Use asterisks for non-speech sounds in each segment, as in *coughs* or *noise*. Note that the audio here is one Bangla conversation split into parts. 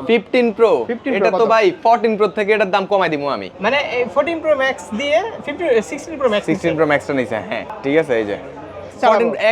ফিফটিন প্রো 15 Pro এটা তো? ভাই ফোরটিন প্রো থেকে এটার দাম কমাই দিমু আমি মানে ফোরটিন প্রো ম্যাক্স দিয়ে fifteen sixteen pro max sixteen pro ম্যাক্সটা নিছে হ্যাঁ ঠিক আছে এই যে। 14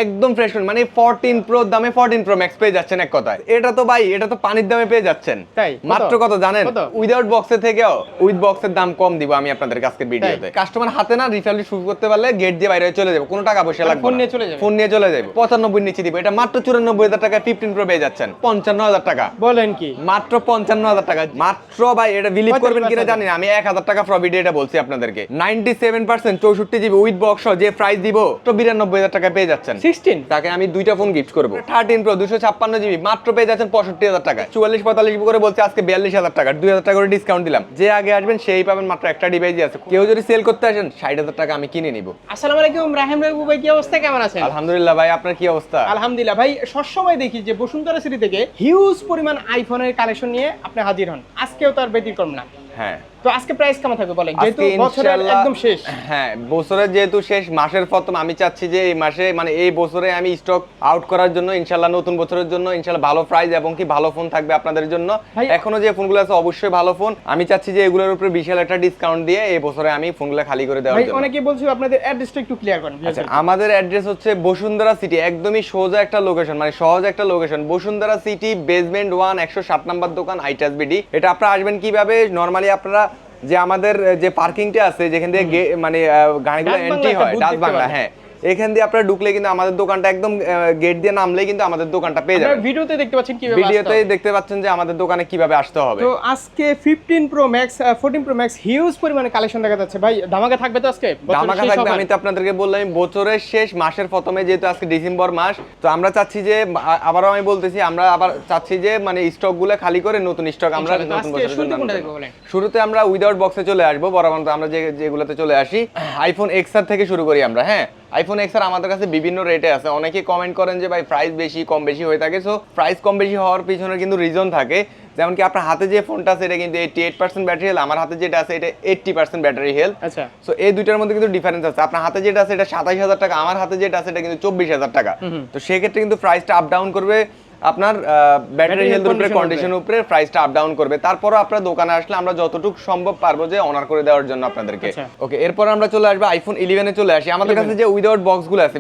একদম ফ্রেশ মানে ফোরটিন প্রো দামে ফোরটিন প্রো ম্যাক্স পেয়ে যাচ্ছেন এক কথায়। এটা তো ভাই এটা তো পানির দামে পেয়ে যাচ্ছেন। তাই? মাত্র কত জানেন? উইদাউট বক্সের থেকেও উইথ বক্সের দাম কম দিব আমি আপনাদের আজকের ভিডিওতে। কাস্টমার হাতে না রিফাইল শুরু করতে পারলে গেট দিয়ে বাইরে চলে যাবে। কোনো টাকা পয়সা লাগবে ফোন নিয়ে চলে যাবে? ফোন নিয়ে চলে যাবে। পঁচানব্বই নিচে দিব। এটা মাত্র চুরানব্বই হাজার টাকায় ফিফটিন প্রো পেয়ে যাচ্ছেন। পঞ্চান্ন হাজার টাকা। বলেন কি? মাত্র পঞ্চান্ন হাজার টাকা। মাত্র ভাই এটা বিলিভ করবেন কিনা। জানি না। আমি এক হাজার টাকা প্রফিট এটা বলছি আপনাদেরকে। নাইনটি সেভেন পার্সেন্ট চৌষট্টি জিবি উইথ বক্স যে প্রাইস দিব তো বিরানব্বই হাজার টাকা পেয়ে যাচ্ছেন। সিক্সটিন তাকে আমি দুইটা ফোন গিফট করব। থার্টিন প্রো দুশো ছাপ্পান্ন জিবি মাত্র পেয়ে যাচ্ছেন পঁয়ষট্টি হাজার টাকা চুয়াল্লিশ পঁয়তাল্লিশ করে বলছে আজকে বিয়াল্লিশ হাজার টাকা। দুই হাজার টাকা করে ডিসকাউন্ট দিলাম। যে আগে আসবেন সেই পাবেন মাত্র একটা ডিভাইসই আছে। কেউ যদি সেল করতে আসেন ষাট হাজার টাকা আমি কিনে নিব। আসসালামু আলাইকুম রাহিম রাবু ভাই কি অবস্থা? কেমন আছেন? আলহামদুলিল্লাহ ভাই আপনার কি অবস্থা? আলহামদুলিল্লাহ ভাই সবসময় দেখি যে বসুন্ধরা সিটি থেকে হিউজ পরিমাণ আইফোনের কালেকশন নিয়ে আপনি হাজির হন। আজকেও তার ব্যতিক্রম না। হ্যাঁ। তো আজকে প্রাইস কেমন থাকবে বলেন? যেহেতু বছরের ইনশাআল্লাহ- একদম শেষ। হ্যাঁ বছরের যেহেতু শেষ মাসের প্রথম আমি চাচ্ছি যে এই মাসে মানে এই বছরে আমি স্টক আউট করার জন্য ইনশাল্লাহ নতুন বছরের জন্য ইনশাল্লাহ ভালো প্রাইস এবং কি ভালো ফোন থাকবে আপনাদের জন্য। এখনও যে ফোনগুলো আছে অবশ্যই ভালো ফোন আমি চাচ্ছি যে এগুলোর উপরে বিশাল একটা ডিসকাউন্ট দিয়ে এই বছরে আমি ফোনগুলো খালি করে দেওয়ার জন্য। অনেকে বলছে আপনাদের অ্যাড্রেসটা একটু ক্লিয়ার করেন আচ্ছা আমাদের অ্যাড্রেস হচ্ছে বসুন্ধরা সিটি একদমই সোজা একটা লোকেশন মানে সহজ একটা location Bashundhara city basement one একশো সাত নাম্বার দোকান আইটাস বিডি এটা আপনারা আসবেন কীভাবে? নর্মালি আপনারা যে আমাদের যে পার্কিংটা আছে যেখান থেকে মানে গাড়িগুলো এন্ট্রি হয় ডাচ বাংলা হ্যাঁ। এখান দিয়ে আপনারা ঢুকলে কিন্তু আমাদের দোকানটা একদম গেট দিয়ে নামলে কিন্তু আমাদের দোকানটা পেয়ে যাবেন। ভিডিওতে দেখতে পাচ্ছেন কীভাবে হবে। দেখতে পাচ্ছেন যে আমাদের দোকানে কীভাবে আসতে হবে। তো আজকে 15 pro max 14 pro max huge পরিমাণে কালেকশন দেখা যাচ্ছে। ভাই ধামাকা থাকবে তো আজকে? ধামাকা থাকবে আমি তো আপনাদেরকে বললাম বছরের শেষ মাসের প্রথমে যেহেতু আজকে ডিসেম্বর মাস তো আমরা চাচ্ছি যে আবারও আমি বলতেছি আমরা আবার চাচ্ছি যে মানে স্টকগুলো খালি করে নতুন স্টক আমরা নতুন বছরের শুরুতে আমরা উইদাউট বক্সে চলে আসব বরাবর আমরা যে যেগুলোতে চলে আসি। *sighs* আইফোন এক্সআর থেকে শুরু করি আমরা হ্যাঁ? আইফোন এক্স আর আমাদের কাছে বিভিন্ন রেটে আছে। অনেকে কমেন্ট করেন যে ভাই প্রাইস বেশি কম বেশি হয়ে থাকে। সো প্রাইস কম বেশি হওয়ার পিছনে কিন্তু রিজন থাকে। যেমন কি আপনার হাতে যে ফোনটা আছে এটা কিন্তু eighty eight percent battery health আমার হাতে যেটা আছে এটা এইটটি পার্সেন্ট ব্যাটারি হেলথ আচ্ছা। সো এই দুইটার মধ্যে কিন্তু ডিফারেন্স আছে। আপনার হাতে যেটা আছে এটা সাতাশ হাজার টাকা আমার হাতে যেটা আছে এটা কিন্তু চব্বিশ হাজার টাকা। তো সেক্ষেত্রে কিন্তু প্রাইসটা আপ ডাউন করবে। আপনার ব্যাটারি হেলথের উপরে কন্ডিশন উপরে প্রাইসটা আপ ডাউন করবে। তারপরও আপনার দোকানে আসলে আমরা যতটুকু সম্ভব পারব যে অনার করে দেওয়ার জন্য আপনাদেরকে। আচ্ছা। ওকে এরপর আমরা চলে আসব আইফোন ইলেভেনে চলে আসি। আমাদের কাছে যে উইদাউট বক্সগুলো আছে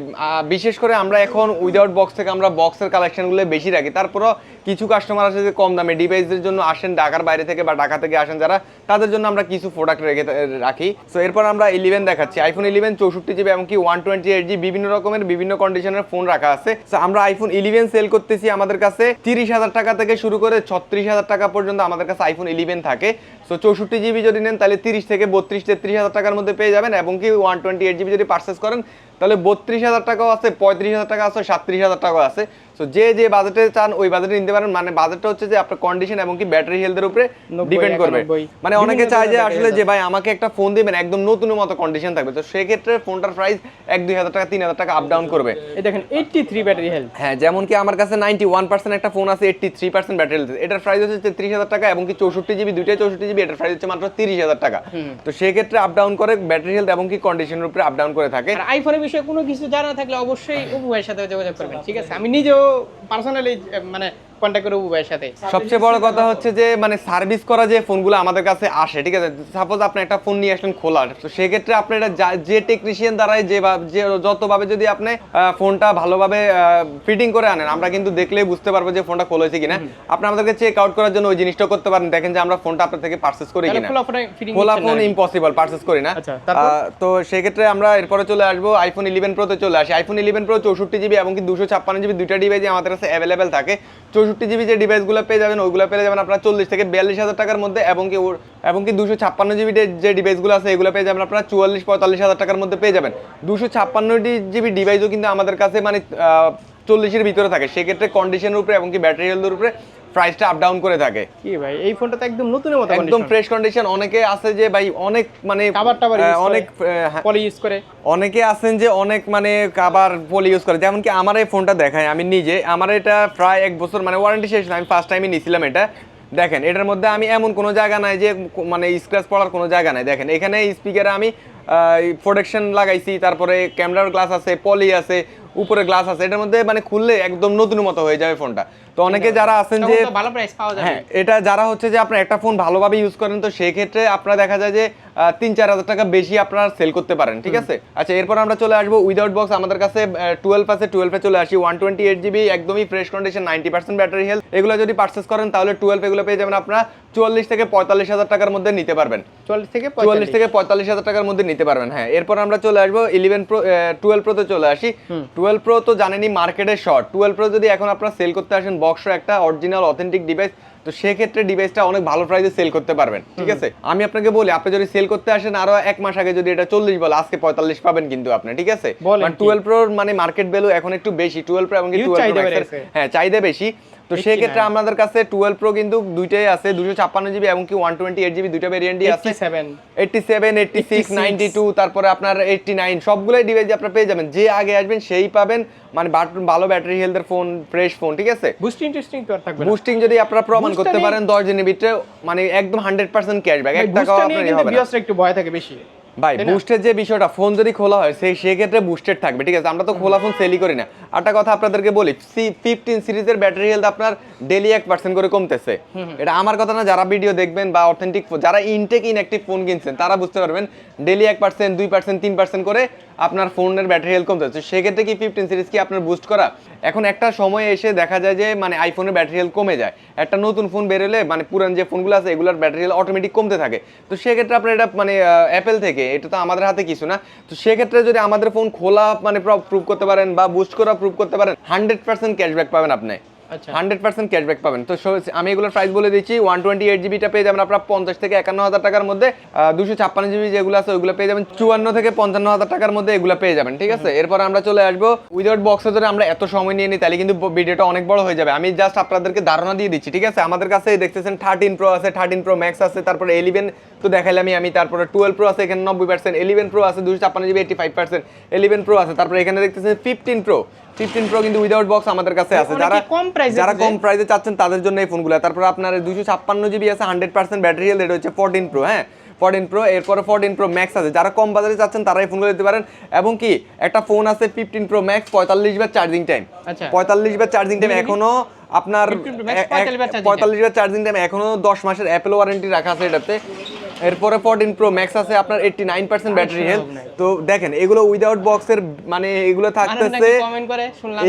বিশেষ করে আমরা এখন উইদাউট বক্স থেকে আমরা বক্সের কালেকশনগুলো বেশি রাখি। তারপরও কিছু কাস্টমার আছে যে কম দামে ডিভাইসের জন্য আসেন ঢাকার বাইরে থেকে বা ঢাকা থেকে আসেন যারা তাদের জন্য আমরা কিছু প্রোডাক্ট রেখে রাখি। সো এরপর আমরা ইলেভেন দেখাচ্ছি। আইফোন ইলেভেন চৌষট্টি জিবি এমনকি ওয়ান টোয়েন্টি এইট জি বিভিন্ন রকমের বিভিন্ন কন্ডিশনের ফোন রাখা আছে। সো আমরা আইফোন ইলেভেন সেল করতেছি আমাদের কাছে তিরিশ হাজার টাকা থেকে শুরু করে ছত্রিশ হাজার টাকা পর্যন্ত আমাদের কাছে আইফোন ইলেভেন থাকে। সো চৌষট্টি জিবি যদি নেন তাহলে তিরিশ থেকে বত্রিশ তেত্রিশ হাজার টাকার মধ্যে পেয়ে যাবেন এবং কি ওয়ান টোয়েন্টি এইট জিবি যদি পার্চেস করেন তাহলে বত্রিশ হাজার টাকাও আছে পঁয়ত্রিশ হাজার টাকা আছে সাতত্রিশ হাজার টাকাও আছে। সো যে যে বাজেটে চান ওই বাজেটে নিতে পারেন। মানে বাজেটটা হচ্ছে যে আপনার কন্ডিশন এবং কি ব্যাটারি হেলথের উপরে ডিপেন্ড করবে। মানে অনেকে চায় যে আসলে যে ভাই আমাকে একটা ফোন দিবেন একদম নতুনের মতো কন্ডিশন থাকবে। তো সেক্ষেত্রে ফোনটার প্রাইস এক দুই হাজার টাকা তিন হাজার টাকা আপ ডাউন করবে। এই দেখেন 83 ব্যাটারি হেলথ হ্যাঁ যেমন কি আমার কাছে নাইনটি ওয়ান পার্সেন্ট একটা ফোন আছে eighty three percent battery health এটার প্রাইস হচ্ছে তেত্রিশ হাজার টাকা এবং কি চৌষট্টি জিবি দুইটাই চৌষট্টি জিবি এটার প্রাইস হচ্ছে মাত্র তিরিশ হাজার টাকা। তো সেক্ষেত্রে আপ ডাউন করে ব্যাটারি হেলথ এবং কি কন্ডিশনের উপরে আপ ডাউন করে থাকে। আর আইফোনের বিষয়ে কোনো কিছু জানা থাকলে অবশ্যই অপু ভাইয়ের সাথে যোগাযোগ করবেন ঠিক আছে? আমি নিজেও পার্সোনালি মানে কন্ট্যাক্ট করে ভাইয়ের সাথে। সবচেয়ে বড় কথা হচ্ছে যে মানে সার্ভিস করা যে ফোনগুলো আমাদের কাছে আসে ঠিক আছে? সাপোজ আপনি একটা ফোন নিয়ে আসলেন খোলা তো সেক্ষেত্রে আপনি এটা যে টেকনিশিয়ান দ্বারাই যে যতভাবে যদি আপনি ফোনটা ভালোভাবে ফিটিং করে আনেন আমরা কিন্তু দেখলেই বুঝতে পারব যে ফোনটা খোলা হয়েছে কিনা। আপনি আমাদেরকে চেক আউট করার জন্য ওই জিনিসটা করতে পারেন। দেখেন যে আমরা ফোনটা আপনার থেকে পারচেস করি কিনা। খোলা ফোনে ইম্পসিবল পারচেস করি না। আচ্ছা, তো সেক্ষেত্রে আমরা এরপরে চলে আসব আইফোন ইলেভেন প্রোতে চলে আসি। আইফোন ইলেভেন প্রো চৌষট্টি জিবি এবং কি দুশো ছাপ্পান্ন জিবি দুইটা ডিভাইসই আমাদের কাছে অ্যাভেলেবেল থাকে। চৌষট্টি জিবি যে ডিভাইসগুলো পেয়ে যাবেন, ওইগুলো পেয়ে যাবেন আপনার চল্লিশ থেকে বিয়াল্লিশ হাজার টাকার মধ্যে এবং কি এবং কি দুশো ছাপ্পান্ন জিবি যে ডিভাইসগুলো আছে, এগুলো পেয়ে যাবেন আপনার চুয়াল্লিশ, পঁয়তাল্লিশ হাজার টাকার মধ্যে পেয়ে যাবেন। দুশো ছাপ্পান্ন জিবি ডিভাইসও কিন্তু আমাদের কাছে মানে চল্লিশের ভিতরে থাকে। সেক্ষেত্রে কন্ডিশনের উপরে এবং কি ব্যাটারি হেলথের উপরে প্রাইসটা আপ ডাউন করে থাকে। কি ভাই এই ফোনটা তো একদম নতুনের মতো একদম ফ্রেশ কন্ডিশন অনেকে আছে যে ভাই অনেক মানে কাবার টাবার আহ, অনেক পলি ইউজ করে। অনেকে আছেন যে অনেক মানে কাবার পলি ইউজ করে। যেমন কি আমার এই ফোনটা দেখায় আমি নিজে। আমার এটা প্রায় এক বছর মানে ওয়ারেন্টি শেষ না আমি ফার্স্ট টাইমে নিয়েছিলাম এটা। দেখেন এটার মধ্যে আমি এমন কোনো জায়গা নাই যে মানে স্ক্র্যাচ পড়ার কোনো জায়গা নাই। দেখেন এখানে স্পিকারে আমি প্রোটেকশন লাগাইছি তারপরে ক্যামেরার গ্লাস আছে পলি আছে উপরে গ্লাস আছে এটার মধ্যে মানে খুললে একদম নতুন মতো হয়ে যাবে ফোনটা তো অনেকে যারা আছেন যে ভালো প্রাইস পাওয়া যাবে। হ্যাঁ এটা যারা হচ্ছে যে আপনার একটা ফোন ভালোভাবে ইউজ করেন তো সেই ক্ষেত্রে আপনারা দেখা যায় যে তিন চার হাজার টাকা বেশি আপনারা সেল করতে পারেন ঠিক আছে? আচ্ছা এরপর আমরা চলে আসব উইদাউট বক্স আমাদের কাছে টুয়েলভ আছে টুয়েলভে চলে আসি ওয়ান টোয়েন্টি এইট জিবি একদমই fresh condition ninety percent battery health এগুলো যদি পার্চেস করেন তাহলে টুয়েলভ এগুলো পেয়ে যাবেন আপনারা চুয়াল্লিশ থেকে পঁয়তাল্লিশ হাজার টাকার মধ্যে নিতে পারবেন। চল্লিশ থেকে চুয়াল্লিশ থেকে পঁয়তাল্লিশ হাজার টাকার মধ্যে নিতে পারবেন হ্যাঁ। এরপর আমরা চলে আসব ইলেভেন প্রো টুয়েলভ প্রোতে চলে আসি। টুয়েলভ প্রো তো জানেনি মার্কেটের শর্ট। টুয়েলভ প্রো যদি এখন আপনারা সেল করতে আসেন বক্সর একটা অরিজিনাল অথেন্টিক ডিভাইস তো সেক্ষেত্রে ডিভাইসটা অনেক ভালো প্রাইসে সেল করতে পারবেন ঠিক আছে? আমি আপনাকে বলি আপনি যদি সেল করতে আসেন আরও এক মাস আগে যদি এটা চল্লিশ বলে আজকে পঁয়তাল্লিশ পাবেন কিন্তু আপনি ঠিক আছে? টুয়েলভ প্রোর মানে মার্কেট ভ্যালু এখন একটু বেশি টুয়েলভ প্রো এবং। হ্যাঁ চাহিদা বেশি। তো সেই ক্ষেত্রে। আমাদের কাছে টুয়েলভ প্রো কিন্তু দুইটাই আছে দুশো ছাপ্পান্ন জিবি এবং কি ওয়ান টোয়েন্টি এইট জিবি দুইটা ভেরিয়েন্টই আছে। Seven eighty seven eighty six 86, ninety two তারপরে আপনার এইটটি নাইন সবগুলোই ডিভাইস আপনার পেয়ে যাবেন। যে আগে আসবেন সেই পাবেন। মানে ভালো ব্যাটারি হেলথের ফোন ফ্রেশ ফোন ঠিক আছে? বুস্টিং টেস্টিং তো আর থাকবে বুস্টিং যদি আপনারা প্রমাণ করতে পারেন দশ দিনের ভিতরে মানে একদম হান্ড্রেড পার্সেন্ট ক্যাশব্যাক এক টাকাও আপনার কিন্তু হবে না। একটু ভয় থাকে বেশি। ভাই বুস্টের যে বিষয়টা ফোন যদি খোলা হয় সেই সেক্ষেত্রে বুস্টেড থাকবে ঠিক আছে? আমরা তো খোলা ফোন সেলই করি না। আরেকটা কথা আপনাদেরকে বলি সি ফিফটিন সিরিজের ব্যাটারি হেলথ আপনার ডেলি এক পার্সেন্ট করে কমতেছে। এটা আমার কথা না যারা ভিডিও দেখবেন বা অথেন্টিক যারা ইনটেক ইনঅ্যাক্টিভ ফোন কিনছেন তারা বুঝতে পারবেন ডেলি এক পার্সেন্ট দুই পার্সেন্ট তিন পার্সেন্ট করে আপনার ফোনের ব্যাটারি হেলথ কমতেছে। সেক্ষেত্রে কি ফিফটিন সিরিজ কি আপনার বুস্ট করা? এখন একটা সময় এসে দেখা যায় যে মানে আইফোনের ব্যাটারি হেলথ কমে যায়। একটা নতুন ফোন বেরোলে মানে পুরান যে ফোনগুলো আছে, এগুলোর ব্যাটারি অটোমেটিক কমতে থাকে। তো সেক্ষেত্রে আপনার এটা মানে অ্যাপেল থেকে, এটা তো আমাদের হাতে কিছু না। তো সেক্ষেত্রে যদি আমাদের ফোন খোলা মানে প্রুভ করতে পারেন বা বুস্ট করা প্রুভ করতে পারেন হান্ড্রেড পার্সেন্ট ক্যাশব্যাক পাবেন আপনি। হান্ড্রেড পার্সেন্ট ক্যাশব্যাক পাবেন। তো আমি এগুলোর প্রাইস বলে দিচ্ছি ওয়ান টোয়েন্টি এইট জিবিটা পেয়ে যাবেন আপনার পঞ্চাশ থেকে একান্ন হাজার টাকার মধ্যে দুশো ছাপ্পান্ন জিবি যেগুলো আছে ওইগুলো পেয়ে যাবেন চুয়ান্ন থেকে পঞ্চান্ন হাজার টাকার মধ্যে এগুলো পেয়ে যাবেন ঠিক আছে? এরপর আমরা চলে আসব উইদাউট বক্সে যদি আমরা এত সময় নিয়ে নিই তাহলে কিন্তু ভিডিওটা অনেক বড় হয়ে যাবে। আমি জাস্ট আপনাদেরকে ধারণা দিয়ে দিচ্ছি ঠিক আছে? আমাদের কাছে দেখতেছেন থার্টিন প্রো আছে থার্টিন প্রো ম্যাক্স আছে তারপরে এলিভেন তো দেখাইলাম আমি তারপরে টুয়েলভ প্রো আছে এখানে নব্বই পার্সেন্ট এলিভেন প্রো আছে দুশো ছাপ্পান্ন GB eighty five percent eleven pro আছে তারপরে এখানে দেখতেছেন ফিফটিন প্রো ফিফটিন প্রো কিন্তু উইদাউট বক্স আমাদের কাছে আছে। যারা কম এ যারা কম প্রাইসে চাচ্ছেন তাদের জন্য এই ফোনগুলো তারপর আপনার দুশো ছাপ্পান্ন জিবি আছে হান্ড্রেড পার্সেন্ট ব্যাটারি হেলথ এটা হচ্ছে ফোরটিন প্রো হ্যাঁ? ফোরটিন প্রো এরপরে ফোরটিন প্রো ম্যাক্স আছে। যারা কম বাজারে চাচ্ছেন তারা এই ফোনগুলো দিতে পারেন। এবং কি একটা ফোন আছে ফিফটিন প্রো ম্যাক্স পঁয়তাল্লিশ বার চার্জিং টাইম আচ্ছা। পঁয়তাল্লিশ বার চার্জিং টাইম এখনও আপনার 15 Pro Max 45 বার পঁয়তাল্লিশ বার চার্জিং টাইম এখনও দশ মাসের অ্যাপেল ওয়ারেন্টি রাখা আছে এটাতে। এরপরে ফোরটিন প্রো ম্যাক্স আছে আপনার eighty nine percent battery health তো দেখেন এগুলো উইদাউট বক্সের মানে এগুলো থাকতেছে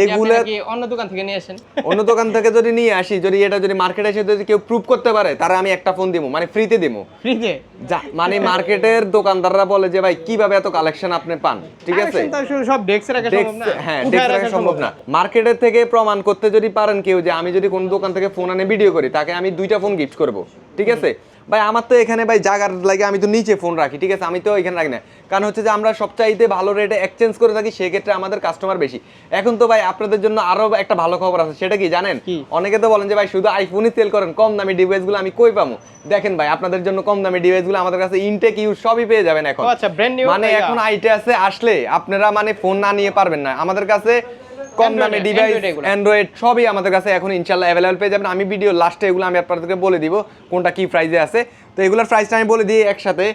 এগুলা- অন্য দোকান থেকে নিয়ে আসেন। অন্য দোকান থেকে যদি নিয়ে আসি যদি এটা যদি মার্কেটে এসে যদি কেউ প্রুভ করতে পারে তারা আমি একটা ফোন দিব মানে ফ্রিতে দিব। ফ্রিতে মানে মার্কেটের দোকানদাররা বলে যে ভাই কীভাবে এত কালেকশন আপনি পান? ঠিক আছে? সব ডেস্কে রাখা সম্ভব না হ্যাঁ desk রাখা সম্ভব না। মার্কেটের থেকে প্রমাণ করতে যদি পারেন কেউ যে আমি যদি কোন দোকান থেকে ফোন আনে ভিডিও করি তাকে আমি দুইটা ফোন গিফট করব। ঠিক আছে? ভাই আমার তো এখানে ভাই জায়গার লাগে আমি তো নিচে ফোন রাখি ঠিক আছে? আমি তো এখানে রাখি না। কারণ হচ্ছে যে আমরা সবচাইতে ভালো রেটে এক্সচেঞ্জ করে থাকি সেক্ষেত্রে আমাদের কাস্টমার বেশি। এখন তো ভাই আপনাদের জন্য আরও একটা ভালো খবর আছে সেটা কি জানেন? অনেকে তো বলেন যে ভাই শুধু আইফোনই সেল করেন কম দামি ডিভাইসগুলো আমি কই পাবো? দেখেন ভাই আপনাদের জন্য কম দামি ডিভাইসগুলো আমাদের কাছে ইনটেক ইউজ সবই পেয়ে যাবেন এখন। আচ্ছা, মানে এখন আইটে আছে আসলে আপনারা মানে ফোন না নিয়ে পারবেন না। আমাদের কাছে কম দামে ডিভাইস অ্যান্ড্রয়েড সবই আমাদের কাছে এখন ইনশাল্লাহ অ্যাভেলেবল পেয়ে যাবেন। আমি ভিডিও লাস্টে এগুলো আমি আপনাদেরকে বলে দিব কোনটা কি প্রাইসে আছে। তো এগুলোর প্রাইসটা আমি বলে দিই একসাথে।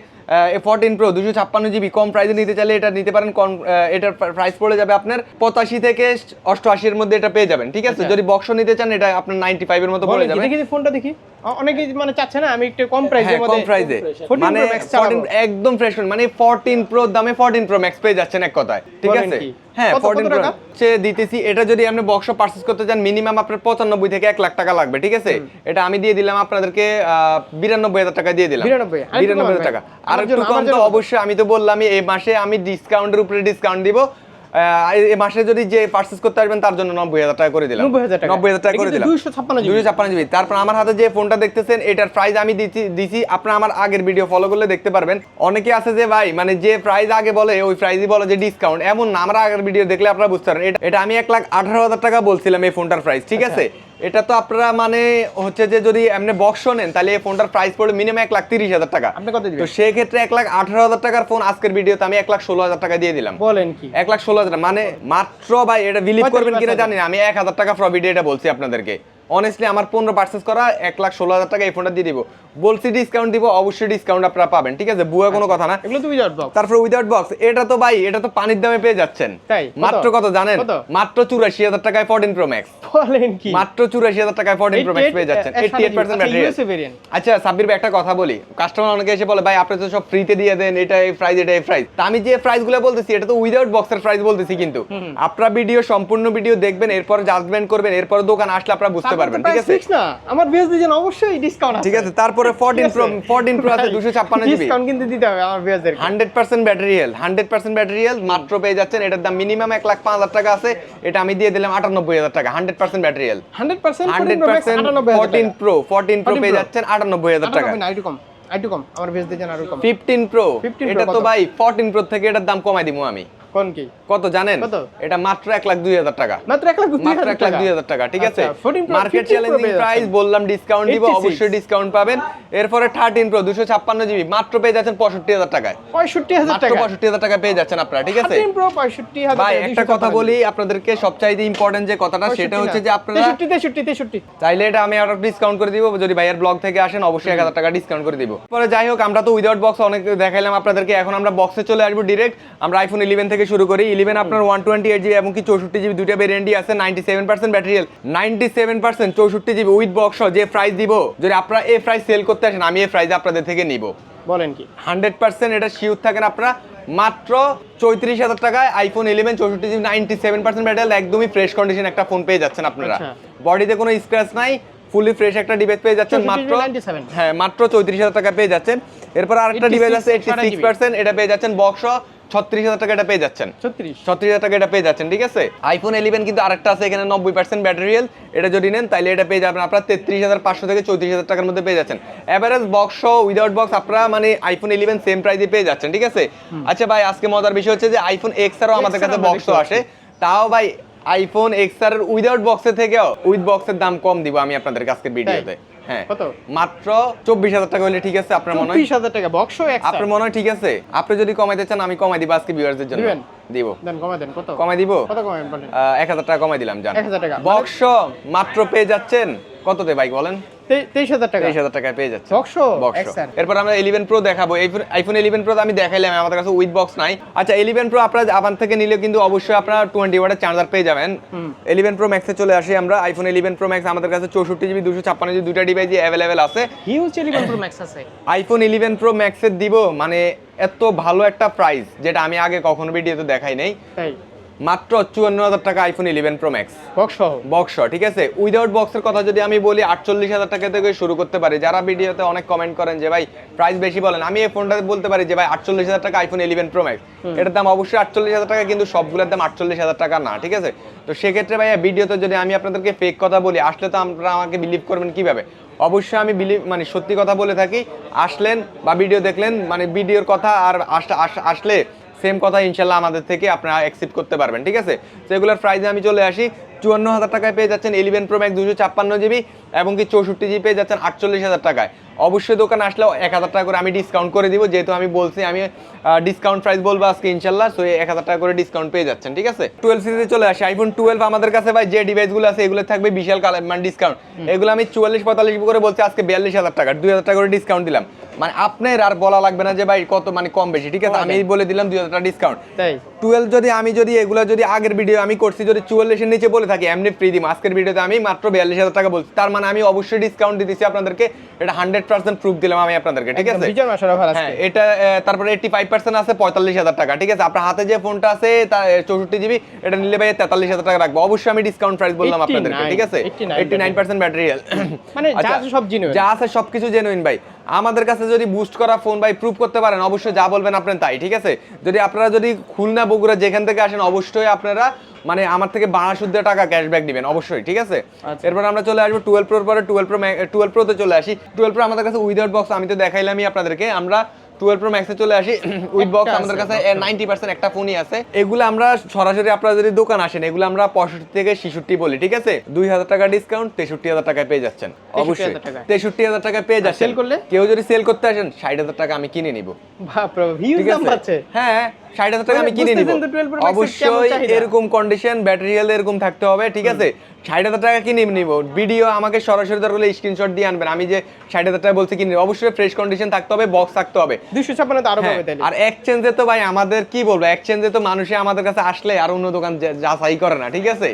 ফোরটিন প্রো দুশো ছাপ্পান্ন জিবি কম প্রাইসে নিতে চাইলে এটা নিতে পারেন কম এটার প্রাইস পড়ে যাবে আপনার পঁচাশি থেকে অষ্টআশির মধ্যে এটা পেয়ে যাবেন ঠিক আছে? আচ্ছা। যদি বক্স নিতে চান এটা আপনার নাইনটি ফাইভের মতো পড়ে যাবে। দেখি ফোনটা দেখি। অনেকেই মানে চাচ্ছে না আমি একটু কম প্রাইসের হ্যাঁ কম প্রাইসে মানে Pro Max 14 চালাবো। একদম ফ্রেশ মানে 14 প্রো দামে 14 প্রো ম্যাক্স পেয়ে যাচ্ছেন এক কথায় ঠিক আছে? হ্যাঁ 14 প্রো সে দিতেছি এটা যদি আপনি বক্স পার্সেস করতে চান মিনিমাম আপনার 95 থেকে এক লাখ টাকা লাগবে ঠিক আছে? এটা আমি দিয়ে দিলাম আপনাদেরকে আহ, 92000 টাকা দিয়ে দিলাম। 92 আর একটু 92000 কমাবেন। টাকা। আর একটু কম তো অবশ্যই আমি তো বললাম এই মাসে আমি ডিসকাউন্টের উপরে ডিসকাউন্ট দিব। এই মাসে যদি যে পারচেজ করতে আসবেন তার জন্য 90000 টাকা করে দিলাম। 90,000 টাকা। 90000 টাকা করে দিলাম। দুইশো ছাপ্পান্ন দুইশো ছাপ্পান্ন জিবি তারপর আমার হাতে যে ফোনটা দেখতেছেন এটার প্রাইস আমি দিচ্ছি দিছি আপনারা আমার আগের ভিডিও ফলো করলে দেখতে পারবেন। অনেকে আছে যে ভাই মানে যে প্রাইস আগে বলে ওই প্রাইসই বলে যে ডিসকাউন্ট এমন না আমরা আগের ভিডিও দেখলে আপনারা বুঝতে পারেন এটা- এটা আমি এক লাখ আঠারো হাজার টাকা বলছিলাম এই ফোনটার প্রাইস ঠিক আছে? এটা তো আপনারা মানে হচ্ছে যে যদি এমনি বক্স শোনেন তাহলে এই ফোনটার প্রাইস পড়বে মিনিমাম এক লাখ তিরিশ হাজার টাকা আপনি কত দিবেন? তো সেক্ষেত্রে এক লাখ আঠারো হাজার টাকার ফোন আজকের ভিডিওতে আমি এক লাখ ষোলো হাজার টাকা দিয়ে দিলাম বলেন কি এক লাখ ষোলো হাজার মানে মাত্র ভাই এটা বিলিভ করবেন কিনা। জানি না আমি এক হাজার টাকা প্রফিট এটা বলছি আপনাদেরকে অনেস্টলি আমার পনেরো পার্সেস করা এক লাখ ষোলো হাজার টাকা এই ফোনটা দিয়ে দিব। বলছি ডিসকাউন্ট দিব অবশ্যই ডিসকাউন্ট আপনারা পাবেন ঠিক আছে? বুয়া কোনো কথা না। এগুলো তো উইদাউট বক্স তারপর উইদাউট বক্স এটা তো ভাই এটা তো পানির দামে পেয়ে যাচ্ছেন। তাই? মাত্র কত জানেন? মাত্র চুরাশি হাজার টাকায় ফোরটিন প্রো ম্যাক্স বলেন কি? মাত্র চুরাশি হাজার টাকায় ফোরটিন প্রো ম্যাক্স পেয়ে যাচ্ছেন। এইটি এইট পার্সেন্ট ব্যাটারি আচ্ছা সাব্বির ভাই একটা কথা বলি। কাস্টমার অনেকে এসে বলে ভাই আপনি তো সব ফ্রিতে দিয়ে দেন এটা এই প্রাইস এটা এই প্রাইস তা আমি যে প্রাইসগুলো বলতেছি এটা তো উইদাউট বক্সের প্রাইস বলতেছি কিন্তু। আপনারা ভিডিও সম্পূর্ণ ভিডিও দেখবেন এরপর জাজমেন্ট করবেন এরপর দোকান আসলে আপনারা বুঝতে পারবেন ঠিক আছে? না। আমার অবশ্যই ডিসকাউন্ট আছে। ঠিক আছে তারপরে ফোরটিন প্রো ফোরটিন প্রো আছে দুশো ছাপ্পান্ন জিবি ডিসকাউন্ট কিন্তু দিতে হবে আমার বিএস দের hundred percent battery health hundred percent battery health মাত্র পেয়ে যাচ্ছেন এটার দাম মিনিমাম এক লাখ পাঁচ হাজার টাকা আছে এটা আমি দিয়ে দিলাম আটানব্বই হাজার টাকা hundred percent battery health 100% hundred 14 Pro Max percent 98,000 fourteen টাকা। প্রো ফোরটিন প্রো 14 পেয়ে যাচ্ছেন আটানব্বই হাজার টাকা। না, আইটু কম আইটু কম। আমার আরও কম। ফিফটিন প্রো 15 এটা তো ভাই ফোরটিন প্রো থেকে এটার দাম কমাই দিব আমি। কোন কি? কত জানেন? কত? এটা মাত্র এক লাখ দুই হাজার টাকা। মাত্র 1 লাখ মাত্র এক লাখ দুই হাজার টাকা ঠিক আছে? আচ্ছা, 14 Pro, মার্কেট চ্যালেঞ্জিং প্রাইস বললাম ডিসকাউন্ট দিব অবশ্যই ডিসকাউন্ট পাবেন। এরপরে থার্টিন প্রো দুশো ছাপ্পান্ন জিবি মাত্র পেয়ে যাচ্ছেন পঁয়ষট্টি হাজার টাকায়। 65000 মাত্র টাকা পঁয়ষট্টি হাজার টাকা পেয়ে যাচ্ছেন আপনারা ঠিক আছে? 13 Pro 65000 ভাই একটা কথা বলি আপনাদেরকে সবচাইতে ইম্পর্টেন্ট যে কথাটা সেটা হচ্ছে যে আপনারা 63 63 63 চাইলে এটা আমি আরও ডিসকাউন্ট করে দিব যদি ভাইয়ের ব্লগ থেকে আসেন অবশ্যই এক হাজার টাকা ডিসকাউন্ট করে দিব। পরে যাই হোক আমরা তো উইদাউট বক্স অনেক দেখাইলাম আপনাদেরকে এখন আমরা বক্সে চলে আসব ডিরেক্ট আমরা আইফোন ইলেভেন থেকে শুরু করি ইলেভেন আপনার ওয়ান টোয়েন্টি এইট জিবি এবং কি চৌষট্টি জিবি দুইটা ভেরিয়েন্টই আছে ninety seven percent battery ninety seven percent চৌষট্টি জিবি উইথ বক্স যে প্রাইস দিব যদি আপনারা এই প্রাইস সেল করতে আসেন আমি এই প্রাইস আপনাদের থেকে নিব। বলেন কি? হান্ড্রেড পার্সেন্ট এটা শিওর থাকেন আপনারা মাত্র চৌত্রিশ হাজার টাকায় আইফোন ইলেভেন চৌষট্টি GB ninety seven percent battery একদমই ফ্রেশ কন্ডিশন একটা ফোন পেয়ে যাচ্ছেন আপনারা। আচ্ছা। বডিতে কোনো স্ক্র্যাচ নাই ফুলি ফ্রেশ একটা ডিভাইস পেয়ে যাচ্ছেন মাত্র হ্যাঁ মাত্র চৌত্রিশ হাজার টাকা পেয়ে যাচ্ছেন। এরপর আরেকটা 86 ডিভাইস আছে এইটটি সিক্স পার্সেন্ট এটা পেয়ে যাচ্ছেন বক্স ছত্রিশ হাজার টাকা এটা পেয়ে যাচ্ছেন। 36 ছত্রিশ হাজার টাকা এটা পেয়ে যাচ্ছেন ঠিক আছে? আইফোন ইলেভেন কিন্তু আরেকটা আছে এখানে নব্বই পার্সেন্ট ব্যাটারিয়াল এটা যদি নেন তাহলে এটা পেয়ে যাবেন আপনার তেত্রিশ হাজার পাঁচশো থেকে চৌত্রিশ হাজার টাকার মধ্যে পেয়ে যাচ্ছেন। অ্যাভারেজ বক্স উইদাউট বক্স আপনারা মানে আইফোন ইলেভেন সেম প্রাইসে পেয়ে যাচ্ছেন ঠিক আছে? আচ্ছা ভাই আজকে মজার বিষয় হচ্ছে যে আইফোন এক্স আরও আমাদের কাছে বক্সও আসে। তাও ভাই আইফোন এক্স আর উইদাউট বক্সের থেকেও উইথ বক্সের দাম কম দিব আমি আপনাদের আজকের ভিডিওতে কত? মাত্র চব্বিশ হাজার টাকা হলে ঠিক আছে আপনার মনে হয়? হাজার টাকা বক্স আপনার মনে হয় ঠিক আছে? আপনি যদি কমাইতে চান আমি কমাই দিব আজকে ভিউয়ারদের জন্য। দিবেন? দিব। দেন কমাই দেন কত? কমাই দিব? কত কমাই বলেন? এক হাজার টাকা কমাই দিলাম জান। 1000 টাকা। বক্স মাত্র পেয়ে যাচ্ছেন কততে বাইক বলেন? 23000 টাকা। তেইশ হাজার টাকায় পেয়ে যাচ্ছে। বক্স বক্স এরপর আমরা ইলেভেন প্রো দেখাবো। আইফোন ইলেভেন প্রো আমি দেখাইলাম আমাদের কাছে উইথ বক্স নাই। আচ্ছা ইলেভেন প্রো আপনারা আমার থেকে নিলে কিন্তু অবশ্যই আপনারা টোয়েন্টি ওয়াটের চার্জার পেয়ে যাবেন। ইলেভেন প্রো ম্যাক্সে চলে আসি আমরা। আইফোন ইলেভেন প্রো ম্যাক্স আমাদের কাছে চৌষট্টি জিবি দুশো ছাপ্পান্ন জিবি দুটা ডিভাইসই অ্যাভেলেবেল আছে। হিউজ 11 প্রো ম্যাক্স আছে। আইফোন ইলেভেন প্রো ম্যাক্সের দিব মানে এত ভালো একটা প্রাইস যেটা আমি আগে কখনো ভিডিওতে দেখাই নাই। মাত্র চুয়ান্ন হাজার টাকা iPhone eleven pro max box box ঠিক আছে? উইদাউট বক্সের কথা যদি আমি বলি আটচল্লিশ হাজার টাকা থেকে শুরু করতে পারি। যারা ভিডিওতে অনেক কমেন্ট করেন যে ভাই প্রাইস বেশি বলেন। আমি এই ফোনটাতে বলতে পারি যে ভাই আটচল্লিশ হাজার টাকা আইফোন ইলেভেন প্রো ম্যাক্স এটার দাম অবশ্যই আটচল্লিশ হাজার টাকা কিন্তু সবগুলোর দাম আটচল্লিশ হাজার টাকা না ঠিক আছে? তো সেক্ষেত্রে ভাইয়া ভিডিওতে যদি আমি আপনাদেরকে ফেক কথা বলি আসলে তো আপনারা আমাকে বিলিভ করবেন কীভাবে? অবশ্যই আমি বিলিভ মানে সত্যি কথা বলে থাকি। আসলেন বা ভিডিও দেখলেন মানে ভিডিওর কথা আর আস- আস- আসলে সেম কথা ইনশাল্লাহ আমাদের থেকে আপনারা অ্যাকসেপ্ট করতে পারবেন, ঠিক আছে? তো প্রাইজে আমি চলে আসি। চুয়ান্ন হাজার টাকায় পেয়ে যাচ্ছেন ইলেভেন প্রো ম্যাক্স দুশো ছাপ্পান্ন জিবি এবং কি চৌষট্টি জিবি পেয়ে যাচ্ছেন আটচল্লিশ হাজার টাকায়। অবশ্যই দোকান আসলেও এক হাজার টাকা করে আমি ডিসকাউন্ট করে দিব যেহেতু আমি বলছি আমি ডিসকাউন্ট প্রাইস বলব আজকে ইনশাল্লাহ সো এক হাজার টাকা করে ডিসকাউন্ট পেয়ে যাচ্ছেন ঠিক আছে? টুয়েলভ সিরিজে চলে আসে আইফোন টুয়েলভ আমাদের কাছে ভাই যে ডিভাইসগুলো আছে এগুলো থাকবে বিশাল কালার মানে ডিসকাউন্ট এগুলো আমি চুয়াল্লিশ পঁয়তাল্লিশ করে বলছি আজকে বিয়াল্লিশ হাজার টাকা দুই হাজার টাকা করে ডিসকাউন্ট দিলাম। মানে আপনার আর বলা লাগবে না যে ভাই কত মানে কম বেশি ঠিক আছে? আমি বলে দিলাম দুই হাজার টাকা ডিসকাউন্ট তাই। টুয়েলভ যদি আমি যদি এগুলো যদি আগের ভিডিও আমি করছি যদি চুয়াল্লিশের নিচে বলে থাকি এমনি ফ্রি দিম। আজকের ভিডিওতে আমি মাত্র বিয়াল্লিশ হাজার টাকা বলছি। তার মানে আমি অবশ্যই ডিসকাউন্ট দিতেছি আপনাদেরকে। এটা হান্ড্রেড পার্সেন্ট প্রুফ দিলাম আমি আপনাদেরকে ঠিক আছে? হ্যাঁ এটা তারপরে এইটি ফাইভ পার্সেন্ট আছে পঁয়তাল্লিশ হাজার টাকা ঠিক আছে? আপনার হাতে যে ফোনটা আছে তা চৌষট্টি জিবি এটা নিলে ভাই তেতাল্লিশ হাজার টাকা রাখব। অবশ্যই আমি ডিসকাউন্ট প্রাইস বললাম 89, আপনাদেরকে ঠিক আছে? 89 এইটি নাইন পার্সেন্ট ব্যাটারি মানে যা আছে সব genuine। যা আছে সবকিছু জেনুইন ভাই। আমাদের কাছে যদি বুস্ট করা ফোন ভাই প্রুভ করতে পারেন অবশ্যই যা বলবেন আপনার তাই ঠিক আছে? যদি আপনারা যদি খুলনা বগুড়া যেখান থেকে আসেন অবশ্যই আপনারা মানে আমার থেকে বাংলা শুদ্ধ টাকা ক্যাশব্যাক দিবেন অবশ্যই ঠিক আছে? আচ্ছা। এরপর আমরা চলে আসব টুয়েলভ প্রোর পরে টুয়েলভ প্রো টুয়েলভ প্রোতে চলে আসি। টুয়েলভ প্রো আমাদের কাছে উইদাউট বক্স আমি তো দেখাইলামই আপনাদেরকে। আমরা টুয়েলভ প্রো ম্যাক্সে চলে আসি। *coughs* উইথ বক্স আমাদের কাছে নাইনটি পার্সেন্ট একটা ফোনই আছে। এগুলো আমরা সরাসরি আপনারা যদি দোকান আসেন এগুলো আমরা পঁয়ষট্টি থেকে ছিষট্টি বলি ঠিক আছে? দুই হাজার টাকা ডিসকাউন্ট তেষট্টি হাজার টাকায় পেয়ে যাচ্ছেন। অবশ্যই। তেষট্টি হাজার টাকায় পেয়ে যাচ্ছেন। সেল করলে? কেউ যদি সেল করতে আসেন ষাট হাজার টাকা আমি কিনে নিব। ঠিক আছে? হ্যাঁ ষাট হাজার টাকা আমি কিনে নিব। বুঝতেছেন তো 12 Pro Max এর কেমন অবশ্যই এরকম কন্ডিশন এরকম থাকতে হবে ঠিক আছে? ষাট হাজার টাকা কিনে নিব। ভিডিও আমাকে সরাসরি দরকার হলে স্ক্রিনশট দিয়ে আনবেন। আমি যে ষাট হাজার টাকা বলছি কিনে অবশ্যই ফ্রেশ কন্ডিশন থাকতে হবে বক্স থাকতে হবে। দুইশো ছাপ্পান্ন আরও হ্যাঁ, আর এক্সচেঞ্জে তো ভাই আমাদের কি বলব? এক্সচেঞ্জে তো মানুষে আমাদের কাছে আসলে আর অন্য দোকান যাচাই করে না ঠিক আছে?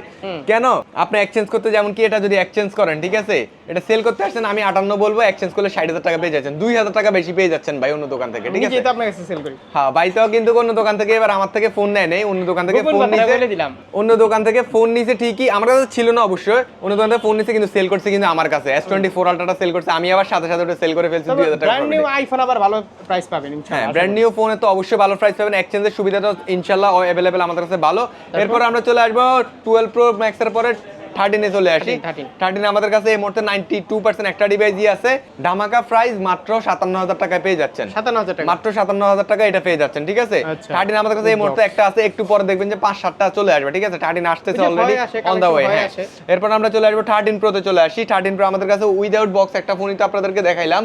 কেন? আপনি এক্সচেঞ্জ করতে যেমন কি এটা যদি এক্সচেঞ্জ করেন ঠিক আছে? এটা সেল করতে আসছেন আমি আটান্ন বলব এক্সচেঞ্জ করলে ষাট হাজার টাকা পেয়ে যাচ্ছেন। দুই হাজার টাকা বেশি পেয়ে যাচ্ছেন ভাই অন্য দোকান থেকে ঠিক আছে? আপনার কাছে সেল করি। হ্যাঁ ভাই তো কিন্তু অন্য দোকান থেকে এবার আমার থেকে ফোন নেয় নেই অন্য দোকান থেকে ফোন নিছে। দিলাম। অন্য দোকান থেকে ফোন নিছে ঠিকই আমার কাছে ছিল না অবশ্যই অন্য দোকান থেকে ফোন নিছে কিন্তু সেল করছে কিন্তু আমার কাছে। এস টোয়েন্টি ফোর আলট্রাটা সেল করছে আমি আবার সাথে সাথে ওটা সেল করে ফেলছি দুই হাজার টাকা ব্র্যান্ড নিউ। আইফোন আবার ভালো প্রাইস পাবেন হ্যাঁ ব্র্যান্ড নিউ ফোনে তো অবশ্যই ভালো প্রাইস পাবেন এক্সচেঞ্জের সুবিধাটা ইনশাল্লাহ অ্যাভেলেবেল আমাদের কাছে ভালো। এরপর আমরা চলে আসব টুয়েলভ প্রো ম্যাক্সের পরে থার্টিনে চলে আসি। 13 থার্টিনে আমাদের কাছে এই মুহূর্তে নাইনটি টু পার্সেন্ট একটা ডিভাইসই আছে। ধামাকা প্রাইস মাত্র সাতান্ন হাজার টাকায় পেয়ে যাচ্ছেন। সাতান্ন হাজার টাকা। মাত্র সাতান্ন হাজার টাকা এটা পেয়ে যাচ্ছেন ঠিক আছে? আচ্ছা। থার্টিন আমাদের কাছে এই মুহূর্তে একটা আছে একটু পরে দেখবেন যে পাঁচ সাতটা চলে আসবে ঠিক আছে? থার্টিন আসতেছে অলরেডি অন দা ওয়ে হ্যাঁ। এরপর আমরা চলে আসব থার্টিন প্রোতে চলে আসি। থার্টিন প্রো আমাদের কাছে উইদাউট বক্স একটা ফোনই তো আপনাদেরকে দেখাইলাম।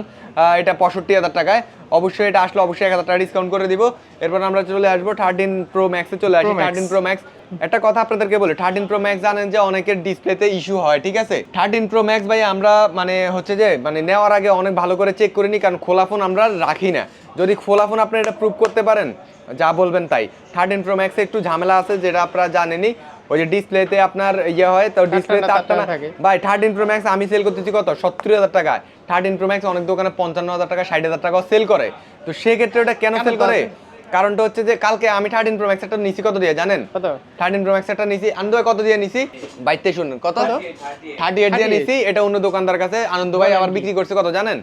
এটা পঁয়ষট্টি হাজার টাকায়। অবশ্যই এটা আসলে অবশ্যই এক হাজার টাকা ডিসকাউন্ট করে দিব। এরপর আমরা চলে আসব থার্টিন প্রো ম্যাক্সে চলে আসি। থার্টিন প্রো ম্যাক্স একটা কথা আপনাদেরকে বলি থার্টিন প্রো ম্যাক্স জানেন যে অনেকের ডিসপ্লেতে ইস্যু হয় ঠিক আছে? থার্টিন প্রো ম্যাক্স ভাই আমরা মানে হচ্ছে যে মানে নেওয়ার আগে অনেক ভালো করে চেক করে নিই কারণ খোলা ফোন আমরা রাখি না। যদি খোলা ফোন আপনি এটা প্রুভ করতে পারেন যা বলবেন তাই। থার্টিন প্রো ম্যাক্সে একটু ঝামেলা আছে যেটা আপনারা জানেনই। ওই যে ডিসপ্লেতে আপনার ইয়ে হয় তো ডিসপ্লে তারটা ভাই থার্টিন প্রো ম্যাক্স আমি সেল করতেছি কত? সত্তর হাজার টাকায়। থার্টিন প্রো ম্যাক্স অনেক দোকানে পঞ্চান্ন হাজার টাকা ষাট হাজার টাকাও সেল করে। তো সেক্ষেত্রে ওটা কেন সেল করে? কারণটা হচ্ছে যে কালকে আমি থার্টিন প্রো ম্যাক্স একটা নিছি কত দিয়ে জানেন? থার্টিন প্রো ম্যাক্স একটা নিছি আনন্দ ভাই কত দিয়ে নিছি? বাইতে শুনুন কত? থার্টি এইট দিয়ে 38 নিছি এটা অন্য দোকানদার কাছে। আনন্দ ভাই আবার বিক্রি করছে কত জানেন?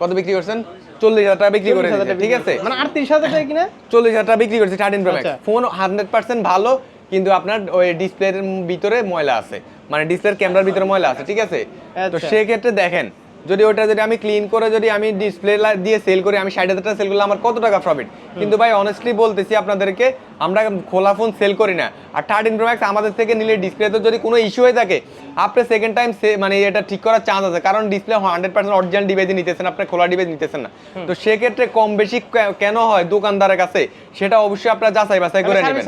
কত? বিক্রি করছেন? চল্লিশ হাজার টাকা বিক্রি করে 40,000 দিয়েছে, টাকা ঠিক আছে? মানে আটত্রিশ হাজার টাকা কিনা? চল্লিশ হাজার টাকা বিক্রি করছে thirteen pro max. Phone hundred percent ভালো কিন্তু আপনার ওই ডিসপ্লের ভিতরে ময়লা আছে মানে ডিসপ্লের ক্যামেরার ভিতরে ময়লা আছে ঠিক আছে তো আচ্ছা। সেক্ষেত্রে দেখেন যদি ওটা যদি আমি ক্লিন করে যদি আমি ডিসপ্লে দিয়ে সেল করি আমি ষাট হাজার টাকা সেল করলে আমার কত টাকা প্রফিট কিন্তু ভাই অনেস্টলি বলতেছি আপনাদেরকে আমরা খোলা ফোন সেল করি না। আর থার্টিন প্রো ম্যাক্স আমাদের থেকে নিলে ডিসপ্লেতে যদি কোনো ইস্যু হয়ে থাকে আপনি সেকেন্ড টাইম মানে এটা ঠিক করার চান্স আছে। কারণ display hundred percent original device নিতেছেন আপনি খোলা ডিভাইস নিতেছেন না। তো সেক্ষেত্রে কম বেশি কেন হয় দোকানদারের কাছে? সেটা অবশ্যই আপনারা যাচাই বাছাই করে নেবেন।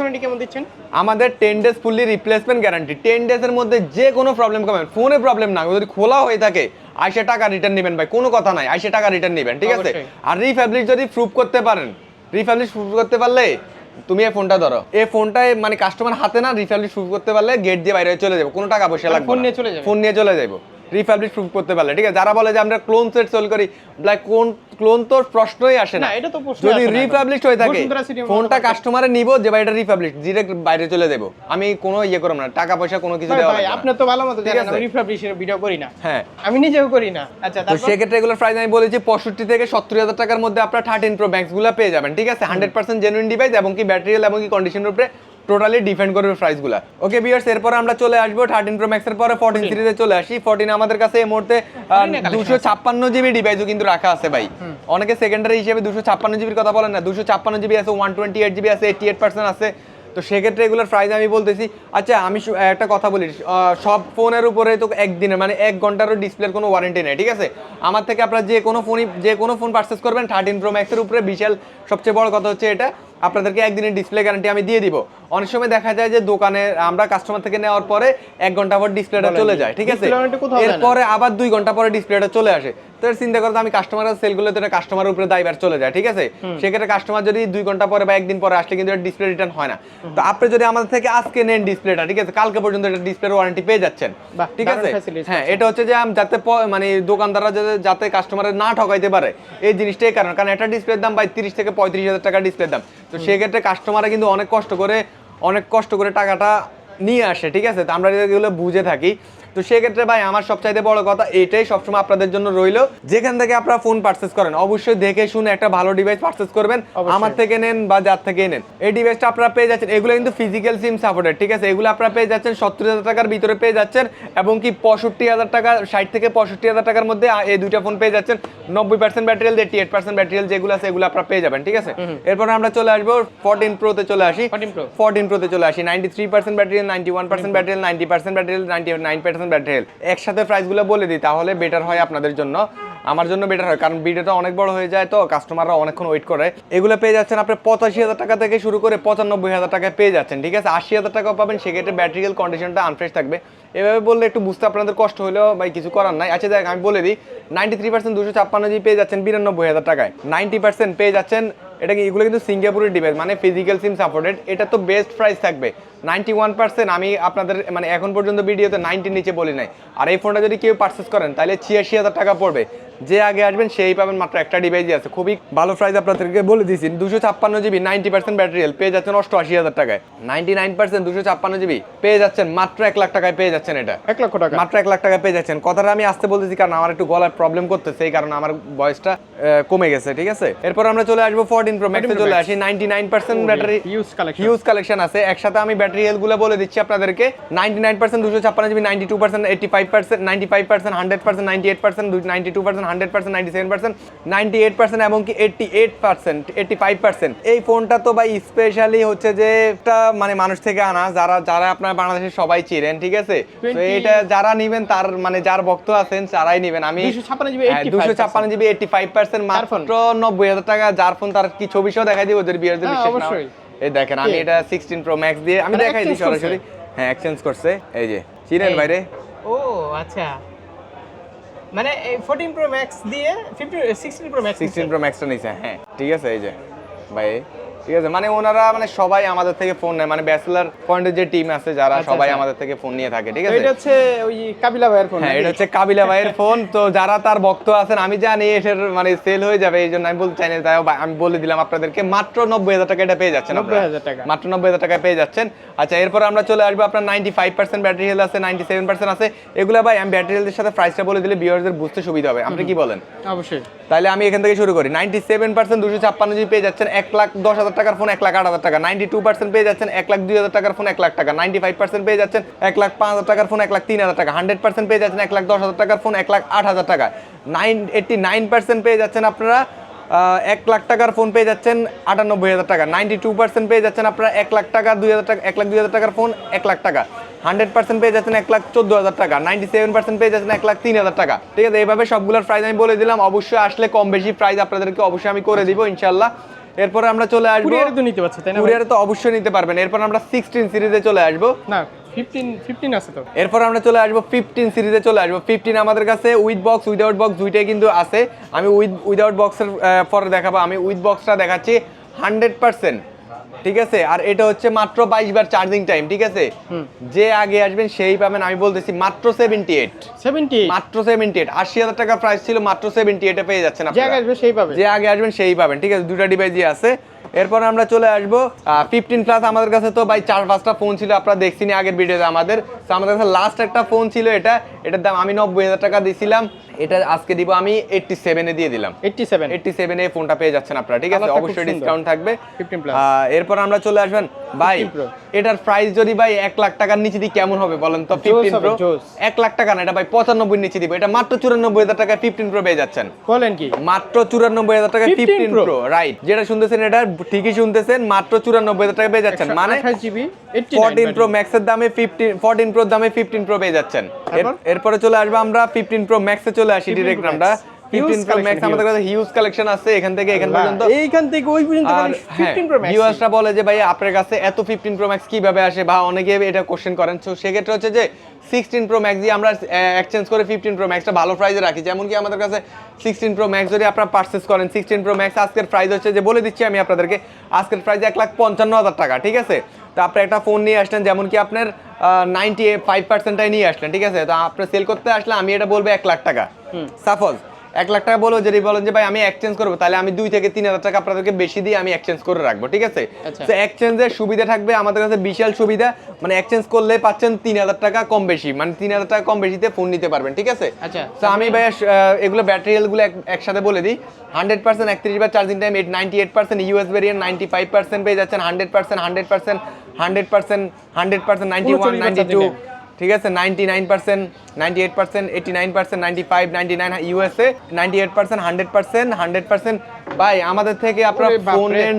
আমাদের ten days fully replacement guarantee ten ডেজের মধ্যে যে কোনো প্রবলেম কমেন ফোনে প্রবলেম না। যদি খোলা হয়ে থাকে আইসে টাকা রিটার্ন নেবেন ভাই কোনো কথা নাই আইসে টাকা রিটার্ন নেবেন ঠিক আছে? আর রিফ্যাবলিশ যদি প্রুভ করতে পারেন রিফ্যাবলিশ প্রুভ করতে পারলে তুমি এই ফোনটা ধরো। এই ফোনটায় মানে কাস্টমার হাতে না রিফ্যাবলিশ প্রুভ করতে পারলে গেট দিয়ে বাইরে চলে যাব কোনো টাকা পয়সা লাগবে ফোন নিয়ে চলে যাবে? ফোন নিয়ে চলে যাব রিফ্যাব্লিশ প্রুভ করতে পারলে ঠিক আছে? যারা বলে যে আমরা ক্লোন সেট সেল করি ব্ল্যাক কোন ক্লোন তো প্রশ্নই আসে না। এটা তো প্রশ্নই যদি। রিফ্যাব্লিশ হয়ে থাকে ফোনটা কাস্টমারে নিব যে ভাই এটা রিফ্যাব্লিশ ডিরেক্ট বাইরে চলে যাব আমি কোনো ইয়ে করব না টাকা পয়সা কোনো কিছু দেওয়া ভাই। আপনি তো ভালো মতো জানেন? আমি রিফ্রাবলিশের ভিডিও করি না। হ্যাঁ। আমি নিজেও করি না। আচ্ছা তো তারপর? সেক্ষেত্রে এগুলোর প্রাইস আমি বলেছি পঁয়ষট্টি থেকে সত্তর হাজার টাকার মধ্যে আপনার থার্টিন প্রো ম্যাক্সগুলো পেয়ে যাবেন ঠিক আছে? হান্ড্রেড পার্সেন্ট জেনুইন ডিভাইস এবং কি ব্যাটারিয়াল এবং কি কন্ডিশনের উপরে টোটালি ডিপেন্ড করবে প্রাইসগুলা। ওকে বিয়ার্স এরপর আমরা চলে আসব থার্টিন প্রো ম্যাক্সের পরে ফোরটিন সিরিজে চলে আসি। ফোরটিন আমাদের কাছে এই মুহূর্তে দুশো ছাপ্পান্ন জিবি ডিভাইসও কিন্তু রাখা আছে ভাই। অনেকে সেকেন্ডারি হিসেবে দুশো ছাপ্পান্ন জিবির কথা বলেন না দুশো ছাপ্পান্ন জিবি আছে ওয়ান টোয়েন্টি এইট জিবি আছে এইটি এইট পার্সেন্ট আছে। তো সেক্ষেত্রে এগুলোর প্রাইস আমি বলতেছি। আচ্ছা আমি একটা কথা বলি সব ফোনের উপরে তো একদিনে মানে এক ঘন্টারও ডিসপ্লের কোনো ওয়ারেন্টি নেই ঠিক আছে? আমার থেকে আপনারা যে কোনো ফোনই যে কোনো ফোন পারচেস করবেন থার্টিন প্রো ম্যাক্সের উপরে। বিশাল সবচেয়ে বড় কথা হচ্ছে এটা। আপনাদেরকে একদিনের ডিসপ্লে গ্যারান্টি আমি দিয়ে দিব। অনেক সময় দেখা যায় যে দোকানে আমরা কাস্টমার থেকে নেওয়ার পরে এক ঘণ্টা পর ডিসপ্লেটা চলে যায় ঠিক আছে। এরপরে আবার দুই ঘণ্টা পরে ডিসপ্লেটা চলে আসে। তো চিন্তা করতে আমি কাস্টমারের সেল করলে তো কাস্টমারের উপরে দায়বার চলে যায় ঠিক আছে? সেক্ষেত্রে কাস্টমার যদি দুই ঘণ্টা পরে বা একদিন পরে আসলে কিন্তু ডিসপ্লে রিটার্ন হয় না। তো আপনি যদি আমাদের থেকে আজকে নেন ডিসপ্লেটা ঠিক আছে? কালকে পর্যন্ত এটা ডিসপ্লের ওয়ারেন্টি পেয়ে যাচ্ছেন ঠিক আছে? হ্যাঁ এটা হচ্ছে যে আম- যাতে মানে দোকানদাররা যাতে যাতে কাস্টমারের না ঠকাইতে পারে। এই জিনিসটাই কারণ কারণ একটা ডিসপ্লের দাম ভাই তিরিশ থেকে পঁয়ত্রিশ হাজার টাকা ডিসপ্লের দাম। তো সেক্ষেত্রে কাস্টমাররা কিন্তু অনেক কষ্ট করে, অনেক কষ্ট করে টাকাটা নিয়ে আসে, ঠিক আছে? তো আমরা এগুলো বুঝে থাকি তো সেক্ষেত্রে ভাই আমার সবচাইতে বড় কথা এটাই সবসময় আপনাদের জন্য রইল। যেখান থেকে আপনারা ফোন পারচেস করেন অবশ্যই দেখে শুনে একটা ভালো ডিভাইস পারচেস করবেন আমার থেকে নেন বা যার থেকে নেন। এই ডিভাইসটা আপনারা পেয়ে যাচ্ছেন এগুলো কিন্তু ফিজিক্যাল সিম সাপোর্টেড ঠিক আছে? এগুলো আপনারা পেয়ে যাচ্ছেন সত্তর হাজার টাকার ভিতরে পেয়ে যাচ্ছেন এবং কি পঁয়ষট্টি হাজার টাকা ষাট থেকে পঁয়ষট্টি হাজার টাকার মধ্যে এই দুইটা ফোন পেয়ে যাচ্ছেন। নব্বই percent battery health eighty eight percent battery health যেগুলো আছে এগুলো আপনারা পেয়ে যাবেন ঠিক আছে? এরপর আমরা চলে আসব ফোরটিন প্রোতে চলে আসি। 14 Pro ফোরটিন প্রোতে চলে আসি। Ninety three percent battery health ninety one percent battery health ninety percent battery health ninety nine percent battery health একসাথে প্রাইসগুলো বলে দিই, তাহলে বেটার হয় আপনাদের জন্য। আমার জন্য বেটার হয়, কারণ ভিডিওটা অনেক বড় হয়ে যায় তো কাস্টমাররা অনেকক্ষণ ওয়েট করে। এগুলো পেয়ে যাচ্ছেন আপনি পঁচাশি হাজার টাকা থেকে শুরু করে পঁচানব্বই হাজার টাকায় পেয়ে যাচ্ছেন, ঠিক আছে? আশি হাজার টাকাও পাবেন, সেক্ষেত্রে ব্যাটারিয়াল কন্ডিশনটা আনফ্রেশ থাকবে। এভাবে বললে একটু বুঝতে আপনাদের কষ্ট হলেও ভাই, কিছু করার নাই। আচ্ছা দেখ আমি বলে দিই নাইনটি থ্রি পার্সেন্ট দুশো ছাপ্পান্ন জি পেয়ে যাচ্ছেন বিরানব্বই হাজার টাকায়। নাইনটি পার্সেন্ট পেয়ে যাচ্ছেন এটা কি এগুলো কিন্তু সিঙ্গাপুরের ডিভাইস মানে ফিজিক্যাল সিম সাপোর্টেড এটা তো বেস্ট প্রাইস থাকবে। নাইনটি ওয়ান পার্সেন্ট আমি আপনাদের মানে এখন পর্যন্ত ভিডিওতে নাইনটির নিচে বলি নাই। আর এই ফোনটা যদি কেউ পারচেস করেন তাহলে ছিয়াশি হাজার টাকা পড়বে। যে আগে আসবেন সেই পাবেন মাত্র একটা ডিভাইসই আছে। খুবই ভালো প্রাইস আপনাদেরকে বলে দিয়েছি দুশো ছাপ্পান্ন GB ninety percent battery battery health পেয়ে যাচ্ছেন অষ্টআশি হাজার টাকায়। নাইনটি নাইন পার্সেন্ট দুশো ছাপ্পান্ন জিবি পেয়ে যাচ্ছেন মাত্র এক লাখ টাকায় পেয়ে যাচ্ছেন এটা। এক লক্ষ টাকা। মাত্র এক লাখ টাকায় পেয়ে যাচ্ছেন। কথাটা আমি আসতে বলতেছি কারণ আমার একটু গলার প্রবলেম করতেছে এই কারণে আমার বয়সটা কমে গেছে ঠিক আছে? এরপর আমরা চলে আসব ফোরটিন প্রো ম্যাক্সে চলে আসি ninety nine percent battery huge collection huge collection আছে। একসাথে আমি ব্যাটারি হেলথগুলো বলে দিচ্ছি আপনাদেরকে। নাইনটি নাইন পার্সেন্ট দুশো ছাপ্পান্ন জিবি এবং কি এই ফোনটা তো ভাই স্পেশালি হচ্ছে যে একটা মানে মানুষ থেকে আনা যারা যারা আপনার বাংলাদেশের সবাই চিনেন ঠিক আছে? তো এটা যারা নিবেন তার মানে যার ভক্ত আছেন তারাই নিবেন। আমি 256 জিবি, হ্যাঁ, 85% দুশো ছাপ্পান্ন জিবি এইটটি ফাইভ পার্সেন্ট কার মাত্র নব্বই হাজার টাকা যার ফোন তার কি ছবি সহ দেখাই দিব ওদের বিয়ারদের হ্যাঁ, না অবশ্যই। এই দেখেন আমি এটা সিক্সটিন প্রো ম্যাক্স দিয়ে আমি মানে দেখাই দিই সরাসরি। হ্যাঁ এক্সচেঞ্জ করছে। এই যে চিনেন। বাইরে ও আচ্ছা। মানে 14 প্রো ম্যাক্স দিয়ে 15 16 প্রো ম্যাক্স সিক্সটিন প্রো ম্যাক্সটা নিছে হ্যাঁ ঠিক আছে এই যে ভাই। ঠিক আছে? মানে ওনারা মানে সবাই আমাদের থেকে ফোন নেয়। মানে ব্যাচেলার পয়েন্টের যে টিম আছে যারা আচ্ছা, সবাই আচ্ছা। আমাদের থেকে ফোন নিয়ে থাকে ঠিক আছে? এটা হচ্ছে ওই কাবিলা ভাইয়ের ফোন হ্যাঁ এটা হচ্ছে কাবিলা ভাইয়ের ফোন তো যারা তার ভক্ত আছেন আমি জানি এটার মানে সেল হয়ে যাবে এই জন্য আমি বলতে চাই না তাই আমি বলে দিলাম আপনাদেরকে মাত্র নব্বই হাজার টাকা এটা পেয়ে যাচ্ছেন আপনারা। 90,000 টাকা। মাত্র নব্বই হাজার টাকায় পেয়ে যাচ্ছেন। আচ্ছা এরপর আমরা চলে আসব আপনার ninety five percent battery health আছে নাইনটি সেভেন পার্সেন্ট আছে। এগুলো ভাই আমি ব্যাটারি হেলথের সাথে প্রাইসটা বলে দিলে ভিউয়ারদের বুঝতে সুবিধা হবে। আপনি কি বলেন? অবশ্যই। তাহলে আমি এখান থেকে শুরু করি। নাইনটি সেভেন পার্সেন্ট দুশো ছাপ্পান্ন জিবি পেয়ে যাচ্ছেন এক লাখ দশ হাজার টাকার ফোন এক লাখ আট হাজার টাকা নাইনটি টু পার্সেন্ট পেয়ে যাচ্ছেন এক লাখ দুই হাজার টাকার ফোন এক লাখ টাকা নাইনটি ফাইভ পার্সেন্ট পেয়ে যাচ্ছেন এক লাখ পাঁচ হাজার টাকার ফোন এক লাখ তিন হাজার টাকা হান্ড্রেড পার্সেন্ট পেয়ে যাচ্ছেন এক লাখ দশ হাজার টাকার ফোন এক লাখ আট হাজার টাকা নাইন এইটটি নাইন পার্সেন্ট পেয়ে যাচ্ছেন আপনারা এক লাখ টাকার ফোন পেয়ে যাচ্ছেন আটানব্বই হাজার টাকা নাইনটি টু পার্সেন্ট পেয়ে যাচ্ছেন আপনারা এক লাখ টাকা দুই হাজার টাকা এক লাখ দুই হাজার টাকার ফোন এক লাখ টাকা হান্ড্রেড পার্সেন্ট পেয়ে যাচ্ছেন এক লাখ চোদ্দ হাজার টাকা নাইনটি সেভেন পার্সেন্ট পেয়ে যাচ্ছেন এক লাখ তিন হাজার টাকা ঠিক আছে এইভাবে সবগুলোর প্রাইস আমি বলে দিলাম অবশ্যই আসলে কম বেশি প্রাইস আপনাদেরকে অবশ্যই আমি করে দিব ইনশাল্লাহ এরপরে আমরা চলে আসব। কুরিয়ারে তো নিতে পারছে তাই না? কুরিয়ারে তো অবশ্যই নিতে পারবেন। এরপর আমরা সিক্সটিন সিরিজে চলে আসব। না 15 15 আছে তো। এরপর আমরা চলে আসব ফিফটিন সিরিজে চলে আসব। ফিফটিন আমাদের কাছে উইথ বক্স উইদাউট বক্স দুইটাই কিন্তু আছে। আমি উইথ উইদাউট বক্সের পরে দেখাবো। আমি উইথ বক্সটা দেখাচ্ছি হান্ড্রেড পার্সেন্ট ঠিক আছে? আর এটা হচ্ছে মাত্র বাইশ বার চার্জিং টাইম ঠিক আছে? যে আগে আসবেন সেই পাবেন আমি বলতেছি মাত্র সেভেন্টি এইট 70 মাত্র সেভেন্টি এইট আশি হাজার টাকা প্রাইস ছিল মাত্র সেভেন্টি এইটে পেয়ে যাচ্ছেন যে আগে আসবে সেই পাবেন যে আগে আসবেন সেই পাবেন ঠিক আছে? দুটা ডিভাইসই আছে। এরপর আমরা চলে আসব ফিফটিন প্লাস আমাদের কাছে তো ভাই চার পাঁচটা ফোন ছিল আপনারা দেখছিনি আগের ভিডিওতে আমাদের। তো আমাদের কাছে লাস্ট একটা ফোন ছিল এটা। এটার দাম আমি নব্বই হাজার টাকা দিয়েছিলাম এটা আজকে দিব আমি এইটটি সেভেনে দিয়ে দিলাম। 87 এইটটি সেভেনে এই ফোনটা পেয়ে যাচ্ছেন আপনারা ঠিক আছে? অবশ্যই ডিসকাউন্ট থাকবে। 15 plus। এরপর আমরা চলে আসবেন। ভাই এটার প্রাইস যদি ভাই এক লাখ টাকার নিচে দিই কেমন হবে বলেন তো? ফিফটিন প্রো এক লাখ টাকা না এটা ভাই পঁচানব্বই নিচে দিব। এটা মাত্র চুরানব্বই হাজার টাকায় ফিফটিন প্রো পেয়ে যাচ্ছেন। বলেন কি? মাত্র চুরানব্বই হাজার টাকা 15 ফিফটিন প্রো রাইট যেটা শুনতেছেন এটা ঠিকই শুনতেছেন মাত্র চুরানব্বই হাজার টাকা পেয়ে যাচ্ছেন। মানে 28 ফোরটিন প্রো ম্যাক্সের দামে ফিফটিন ফোরটিন প্রোর দামে ফিফটিন প্রো পেয়ে যাচ্ছেন। এরপরে চলে আসব আমরা ফিফটিন প্রো ম্যাক্সে চলে আসি 15 ডিরেক্ট আমরা হিউজ কালেকশন আছে এখান থেকে এখান পর্যন্ত। এইখান থেকে ওই পর্যন্ত হ্যাঁ 15 প্রো ম্যাক্স বলে যে ভাই আপনার কাছে এত ফিফটিন প্রো ম্যাক্স কীভাবে আসে? বা অনেকে এটা কোশ্চেন করেন। তো সেক্ষেত্রে হচ্ছে যে সিক্সটিন প্রো ম্যাক্স দিয়ে আমরা এক্সচেঞ্জ করে ফিফটিন প্রো ম্যাক্সটা ভালো প্রাইসে রাখি। যেমন কি আমাদের কাছে সিক্সটিন প্রো ম্যাক্স যদি আপনারা পারচেস করেন সিক্সটিন প্রো ম্যাক্স আজকের প্রাইস হচ্ছে যে বলে দিচ্ছি আমি আপনাদেরকে আজকের প্রাইস এক লাখ পঞ্চান্ন হাজার টাকা ঠিক আছে? তো আপনি একটা ফোন নিয়ে আসলেন যেমন কি আপনার নাইনটি ফাইভ পার্সেন্টটাই নিয়ে আসলেন ঠিক আছে? তো আপনি সেল করতে আসলে আমি এটা বলব এক লাখ টাকা। সাপোজ এক লাখ টাকা বলব যদি বলেন যে ভাই আমি এক্সচেঞ্জ করব তাহলে আমি দুই থেকে তিন হাজার টাকা আপনাদেরকে বেশি দিয়ে আমি এক্সচেঞ্জ করে রাখব ঠিক আছে আচ্ছা। তো এক্সচেঞ্জের সুবিধা থাকবে আমাদের কাছে বিশাল সুবিধা মানে এক্সচেঞ্জ করলে পাচ্ছেন তিন হাজার টাকা কম বেশি মানে তিন হাজার টাকা কম বেশিতে ফোন নিতে পারবেন ঠিক আছে আচ্ছা। তো আমি ভাই এগুলো ব্যাটারিয়ালগুলো একসাথে বলে দিই হান্ড্রেড পার্সেন্ট একত্রিশ বার charging time eight ninety eight percent US variant ninety five percent পেয়ে যাচ্ছেন hundred percent hundred percent hundred percent hundred percent ninety one ninety two ঠিক আছে? Ninety nine percent ninety eight percent eighty nine percent ninety five ninety nine USA ninety eight percent hundred percent hundred percent ভাই আমাদের থেকে আপনার ফোন নেন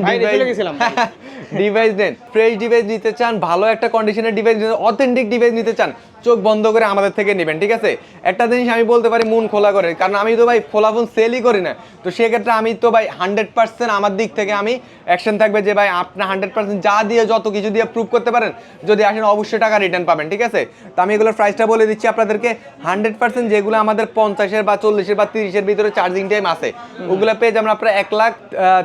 ডিভাইস দেন *laughs* নেন। ফ্রেশ ডিভাইস নিতে চান ভালো একটা কন্ডিশনের ডিভাইস নিতে অথেন্টিক ডিভাইস নিতে চান চোখ বন্ধ করে আমাদের থেকে নেবেন, ঠিক আছে? একটা জিনিস আমি বলতে পারি, মন খোলা করে কারণ আমি তো ভাই খোলা ফোন সেলই করি না। তো সেক্ষেত্রে আমি তো ভাই হান্ড্রেড পার্সেন্ট আমার দিক থেকে আমি অ্যাকশন থাকবে যে ভাই আপনার হান্ড্রেড পার্সেন্ট যা দিয়ে, যত কিছু দিয়ে প্রুভ করতে পারেন, যদি আসেন অবশ্যই টাকা রিটার্ন পাবেন, ঠিক আছে? তো আমি এগুলোর প্রাইসটা বলে দিচ্ছি আপনাদেরকে। হান্ড্রেড পার্সেন্ট যেগুলো আমাদের পঞ্চাশের বা চল্লিশের বা তিরিশের ভিতরে চার্জিং টাইম আছে, ওগুলো পেয়ে যাবেন আপনার এক লাখ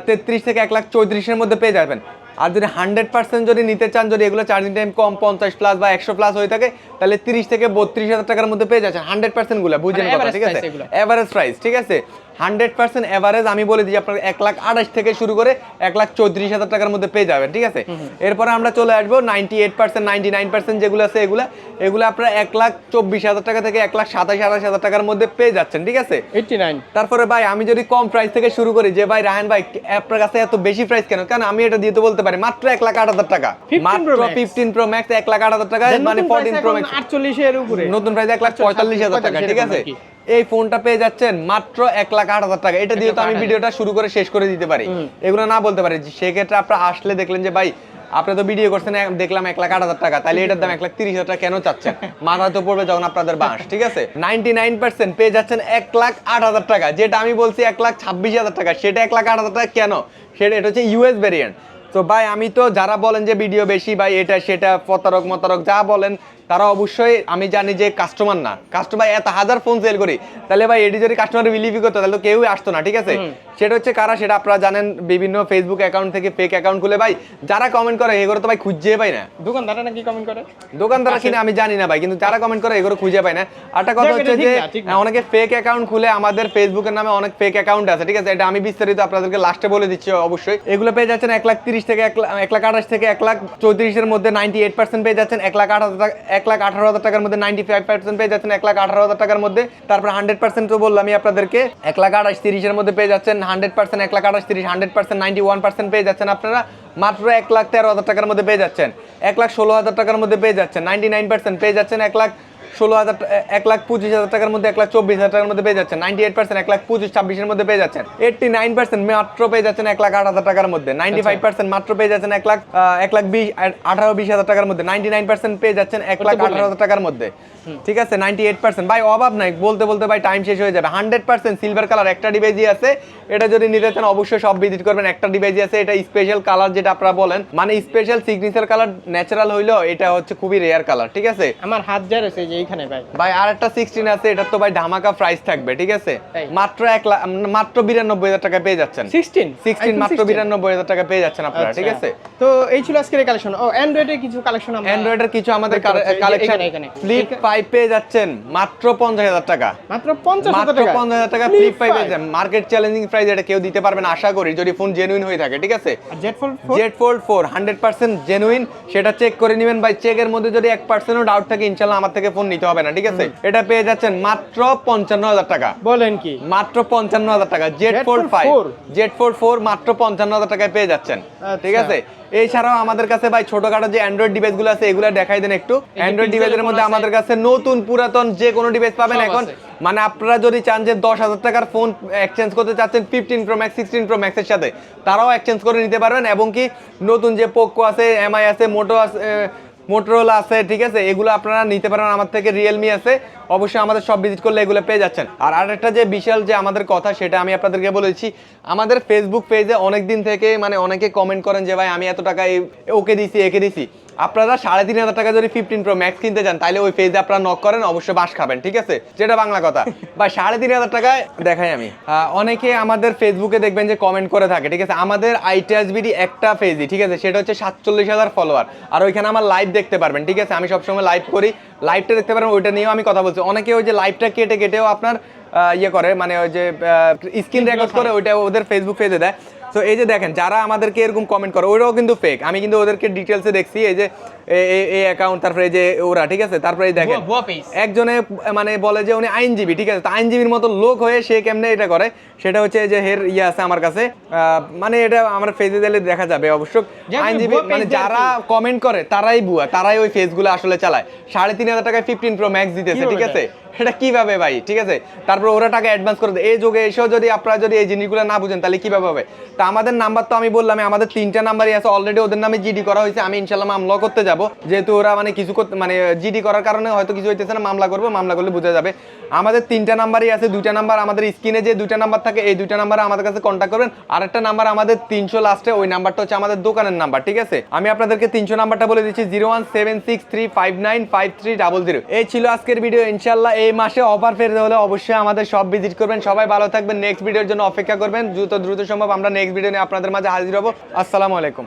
তেত্রিশ থেকে এক লাখ চৌত্রিশের মধ্যে পেয়ে যাবেন। আর যদি হান্ড্রেড পার্সেন্ট যদি নিতে চান যদি এগুলো চার্জিং টাইম কম পঞ্চাশ প্লাস বা একশো প্লাস হয়ে থাকে তাহলে তিরিশ থেকে বত্রিশ হাজার টাকার মধ্যে পেয়ে যাচ্ছে হান্ড্রেড পার্সেন্টগুলো মানে কথা ঠিক আছে? এভারেস্ট এভারেজ প্রাইস ঠিক আছে? হান্ড্রেড পার্সেন্ট এভারেজ আমি বলে দিই আপনার এক লাখ আঠাশ থেকে শুরু করে এক লাখ চৌত্রিশ হাজার টাকার মধ্যে পেয়ে যাবেন ঠিক আছে? এরপরে আমরা চলে আসব ninety eight percent ninety nine percent যেগুলো আছে এগুলো এগুলো আপনার এক লাখ চব্বিশ হাজার টাকা থেকে এক লাখ সাতাশ আঠাশ হাজার টাকার মধ্যে পেয়ে যাচ্ছেন ঠিক আছে? এইটটি নাইন তারপরে ভাই আমি যদি কম প্রাইস থেকে শুরু করি যে ভাই রাহান ভাই আপনার কাছে এত বেশি প্রাইস কেন? কারণ আমি এটা দিয়ে তো বলতে পারি মাত্র এক লাখ আট হাজার টাকা। মাত্র ফিফটিন প্রো ম্যাক্স এক লাখ আট হাজার টাকা মানে ফোরটিন প্রো ম্যাক্স আটচল্লিশের উপরে। নতুন প্রাইস এক লাখ পঁয়তাল্লিশ হাজার টাকা ঠিক আছে? 45 আর কি। এই ফোনটা পেয়ে যাচ্ছেন মাত্র এক লাখ আট হাজার টাকা। এটা দিয়ে তো আমি ভিডিওটা শুরু করে শেষ করে দিতে পারি। এগুলো না বলতে পারি। সেক্ষেত্রে আপনারা আসলে দেখলেন যে ভাই আপনি তো ভিডিও করছেন দেখলাম এক লাখ আট হাজার টাকা। তাহলে এটার দাম এক লাখ তিরিশ হাজার টাকা কেন চাচ্ছেন? মাথা তো পড়বে যখন আপনাদের বাঁশ ঠিক আছে? নাইনটি নাইন পার্সেন্ট পেয়ে যাচ্ছেন এক লাখ আট হাজার টাকা। যেটা আমি বলছি এক লাখ ছাব্বিশ হাজার টাকা সেটা এক লাখ আট হাজার টাকা কেন? সেটা এটা হচ্ছে ইউএস ভেরিয়েন্ট তো ভাই আমি তো যারা বলেন যে ভিডিও বেশি ভাই এটা সেটা প্রতারক মতারক যা বলেন তারা অবশ্যই আমি জানি যে কাস্টমার না। কাস্টমার এত হাজার ফোন সেল করি। তাহলে ভাই এটি যদি কাস্টমার বিলিভই করতো তাহলে তো কেউই আসতো না ঠিক আছে? সেটা হচ্ছে কারা? সেটা আপনারা জানেন বিভিন্ন ফেসবুক অ্যাকাউন্ট থেকে ফেক অ্যাকাউন্ট খুলে ভাই যারা কমেন্ট করে এগুলো তো ভাই খুঁজে পাই না। দোকানদাররা নাকি কমেন্ট করে? দোকানদার কিনা আমি জানি না ভাই কিন্তু যারা কমেন্ট করে এগুলো খুঁজে পাই না। আরেকটা কথা হচ্ছে যে না। অনেকে ফেক অ্যাকাউন্ট খুলে আমাদের ফেসবুকের নামে অনেক ফেক অ্যাকাউন্ট আছে ঠিক আছে? এটা আমি বিস্তারিত আপনাদেরকে লাস্টে বলে দিচ্ছি অবশ্যই। এগুলো পেয়ে যাচ্ছেন এক লাখ তিরিশ থেকে এক লাখ আঠাশ থেকে এক লাখ চৌত্রিশের মধ্যে নাইনটি এইট পার্সেন্ট পেয়ে যাচ্ছেন এক লাখ টাকা এক লাখ আঠারো হাজার টাকার মধ্যে নাইনটি ফাইভ পার্সেন্ট পেয়ে যাচ্ছেন, এক লাখ আঠারো হাজার টাকার মধ্যে। তারপর হান্ড্রেড পার্সেন্ট তো বললাম আমি আপনাদেরকে, এক লাখ আঠাশ তিরিশের মধ্যে পেয়ে যাচ্ছেন হান্ড্রেড পার্সেন্ট এক লাখ আঠাশ তিরিশ hundred percent ninety one percent পেয়ে যাচ্ছেন আপনারা। মাত্র এক লাখ তেরো হাজার টাকার মধ্যে পেয়ে যাচ্ছেন, এক লাখ ষোলো হাজার টাকার মধ্যে পেয়ে যাচ্ছেন নাইনটি নাইন পার্সেন্ট পেয়ে যাচ্ছেন, এক লাখ ষোলো হাজার এক লাখ পঁচিশ হাজার টাকার মধ্যে এক লাখ চব্বিশ হাজার টাকার মধ্যে পেয়ে যাচ্ছেন। নাইনটি এইট পার্সেন্ট এক লাখ পঁচিশ ছাব্বিশের মধ্যে পেয়ে যাচ্ছেন। এইটটি নাইন পার্সেন্ট মাত্র পেয়ে যাচ্ছেন এক লাখ আট হাজার টাকার মধ্যে। নাইনটি ফাইভ পার্সেন্ট মাত্র পেয়ে যাচ্ছেন এক লাখ এক লাখ বিশ আঠারো বিশ হাজার টাকার মধ্যে। নাইনটি নাইন পার্সেন্ট পেয়ে যাচ্ছেন এক লাখ আঠারো হাজার টাকার মধ্যে। ঠিক আছে? Ninety eight percent. ভাই অভাব নাই। বলতে বলতে ভাই টাইম শেষ হয়ে যাবে। হান্ড্রেড পার্সেন্ট সিলভার কালার একটা ডিভাইসই আছে। এটা যদি নিতে চান অবশ্যই সব ভিজিট করবেন। একটা ডিভাইসই আছে। এটা স্পেশাল কালার যেটা আপনারা বলেন। মানে স্পেশাল সিগনেচার কালার ন্যাচারাল হইলেও এটা হচ্ছে খুবই রেয়ার কালার ঠিক আছে? আমার হাত যা রয়েছে যে এইখানে ভাই। ভাই আর একটা সিক্সটিন আছে এটা তো ভাই ধামাকা প্রাইস থাকবে ঠিক আছে? মাত্র লাখ টাকা পেয়ে যাচ্ছেন। সিক্সটিন সিক্সটিন মাত্র বিরানব্বই হাজার টাকা পেয়ে যাচ্ছেন আপনারা ঠিক আছে? আচ্ছা। তো এই ছিল আজকের কালেকশন ও অ্যান্ড্রয়েডের কিছু কালেকশন আমরা অ্যান্ড্রয়েডের কিছু আমাদের কালেকশন এখানে। ফ্লিপ পেয়ে যাচ্ছেন মাত্র পঞ্চাশ হাজার টাকা। মাত্র টাকা। Flip five five। Market challenging price এটা কেউ দিতে পারবে না আশা করি যদি ফোন জেনুইন হয়ে থাকে ঠিক আছে? Z Fold Z Fold four hundred percent genuine সেটা চেক করে নেবেন ভাই চেকের মধ্যে যদি এক পার্সেন্টও ডাউট থাকে ইনশাল্লাহ আমার থেকে ফোন নিতে হবে না ঠিক আছে? এটা পেয়ে যাচ্ছেন মাত্র পঞ্চান্ন হাজার টাকা। বলেন কি? মাত্র পঞ্চান্ন হাজার টাকা Z four five Z four four মাত্র পঞ্চান্ন হাজার টাকায় পেয়ে যাচ্ছেন। আচ্ছা। ঠিক আছে? এছাড়াও আমাদের কাছে ভাই ছোটখাটো যে অ্যান্ড্রয়েড ডিভাইসগুলো আছে এগুলো দেখাই দেন একটু। অ্যান্ড্রয়েড ডিভাইসের মধ্যে আমাদের কাছে নতুন পুরাতন যে কোনো ডিভাইস পাবেন এখন। মানে আপনারা যদি চান যে দশ হাজার টাকার ফোন এক্সচেঞ্জ করতে চাচ্ছেন fifteen pro max sixteen pro ম্যাক্সের সাথে তারাও এক্সচেঞ্জ করে নিতে পারবেন। এবং কি নতুন যে পোকো আছে এমআই আছে মোটো আছে মোটরোলা আছে, ঠিক আছে? এগুলো আপনারা নিতে পারেন, আমার থেকে রিয়েলমি আছে। অবশ্যই আমাদের সব ভিজিট করলে এগুলো পেয়ে যাচ্ছেন। আর আরেকটা যে বিশাল যে আমাদের কথা, সেটা আমি আপনাদেরকে বলেছি, আমাদের ফেসবুক পেজে অনেক দিন থেকে মানে অনেকে কমেন্ট করেন যে, ভাই, আমি এত টাকা ওকে দিছি, একে দিছি। আপনারা সাড়ে তিন হাজার টাকা যদি ফিফটিন প্রো ম্যাক্স কিনতে চান তাহলে ওই পেজে আপনারা নক করেন অবশ্যই বাস খাবেন ঠিক আছে? যেটা বাংলা কথা। *laughs* বা সাড়ে তিন হাজার টাকায় দেখাই আমি। অনেকে আমাদের ফেসবুকে দেখবেন যে কমেন্ট করে থাকে ঠিক আছে? আমাদের আইটিএস বিডি একটা পেজই ঠিক আছে? সেটা হচ্ছে সাতচল্লিশ হাজার ফলোয়ার আর ওইখানে আমার লাইভ দেখতে পারবেন ঠিক আছে? আমি সবসময় লাইভ করি। লাইভটা দেখতে পারবেন ওইটা নিয়েও আমি কথা বলছি। অনেকে ওই যে লাইভটা কেটে কেটেও আপনার ইয়ে করে মানে ওই যে স্ক্রিন রেকর্ড করে ওইটা ওদের ফেসবুক পেজে দেয়। তো এই যে দেখেন যারা আমাদেরকে এরকম কমেন্ট করে ওরাও কিন্তু ফেক আমি কিন্তু ওদেরকে ডিটেলসে দেখছি এই যে এই অ্যাকাউন্ট তারপরে যে ওরা ঠিক আছে? তারপরে দেখেন। একজনে মানে বলে যে উনি আইনজীবী ঠিক আছে? তো আইনজীবীর মতো লোক হয়ে সে কেমনে এটা করে? সেটা হচ্ছে যে হের ইয়ে আছে আমার কাছে। আহ, মানে এটা আমার ফেজে দিলে দেখা যাবে অবশ্য। আইনজীবী মানে যারা কমেন্ট করে তারাই বুয়া তারাই ওই ফেসগুলো আসলে চালায়। সাড়ে তিন হাজার টাকায় ফিফটিন প্রো ম্যাক্স দিতেছে ঠিক আছে? এটা কীভাবে ভাই? ঠিক আছে? তারপর ওরা টাকা অ্যাডভান্স করে দেয়। এই যুগে এসেও যদি আপনারা যদি এই জিনিসগুলো না বুঝেন, তাহলে কীভাবে হবে? তা আমাদের নাম্বার তো আমি বললাম আমাদের তিনটা নাম্বারই আছে। অলরেডি ওদের নামে জিডি করা হয়েছে। আমি ইনশাল্লাহ মামলা করতে যাব। যেহেতু ওরা মানে কিছু মানে জিডি করার কারণে হয়তো কিছু হইতেছে না, মামলা করব, মামলা করলে বোঝা যাবে। আমাদের তিনটা নাম্বারই আছে, দুইটা নাম্বার আমাদের স্ক্রিনে যে দুইটা নাম্বার থাকে, এই দুইটা নাম্বারে আমাদের কাছে কন্ট্যাক্ট করবেন। আরেকটা নাম্বার আমাদের তিনশো লাস্টে ওই নাম্বারটা হচ্ছে আমাদের দোকানের নাম্বার, ঠিক আছে? আমি আপনাদেরকে তিনশো নাম্বারটা বলে দিচ্ছি zero one seven six three five nine five three double zero এই ছিল আজকের ভিডিও ইনশাল্লাহ এই মাসে অফার ফেরতে হলে অবশ্যই আমাদের সব ভিজিট করবেন। সবাই ভালো থাকবেন নেক্সট ভিডিওর জন্য অপেক্ষা করবেন। দ্রুত দ্রুত সম্ভব আমরা নেক্সট ভিডিও নিয়ে আপনাদের মাঝে হাজির হব। আসসালামু আলাইকুম।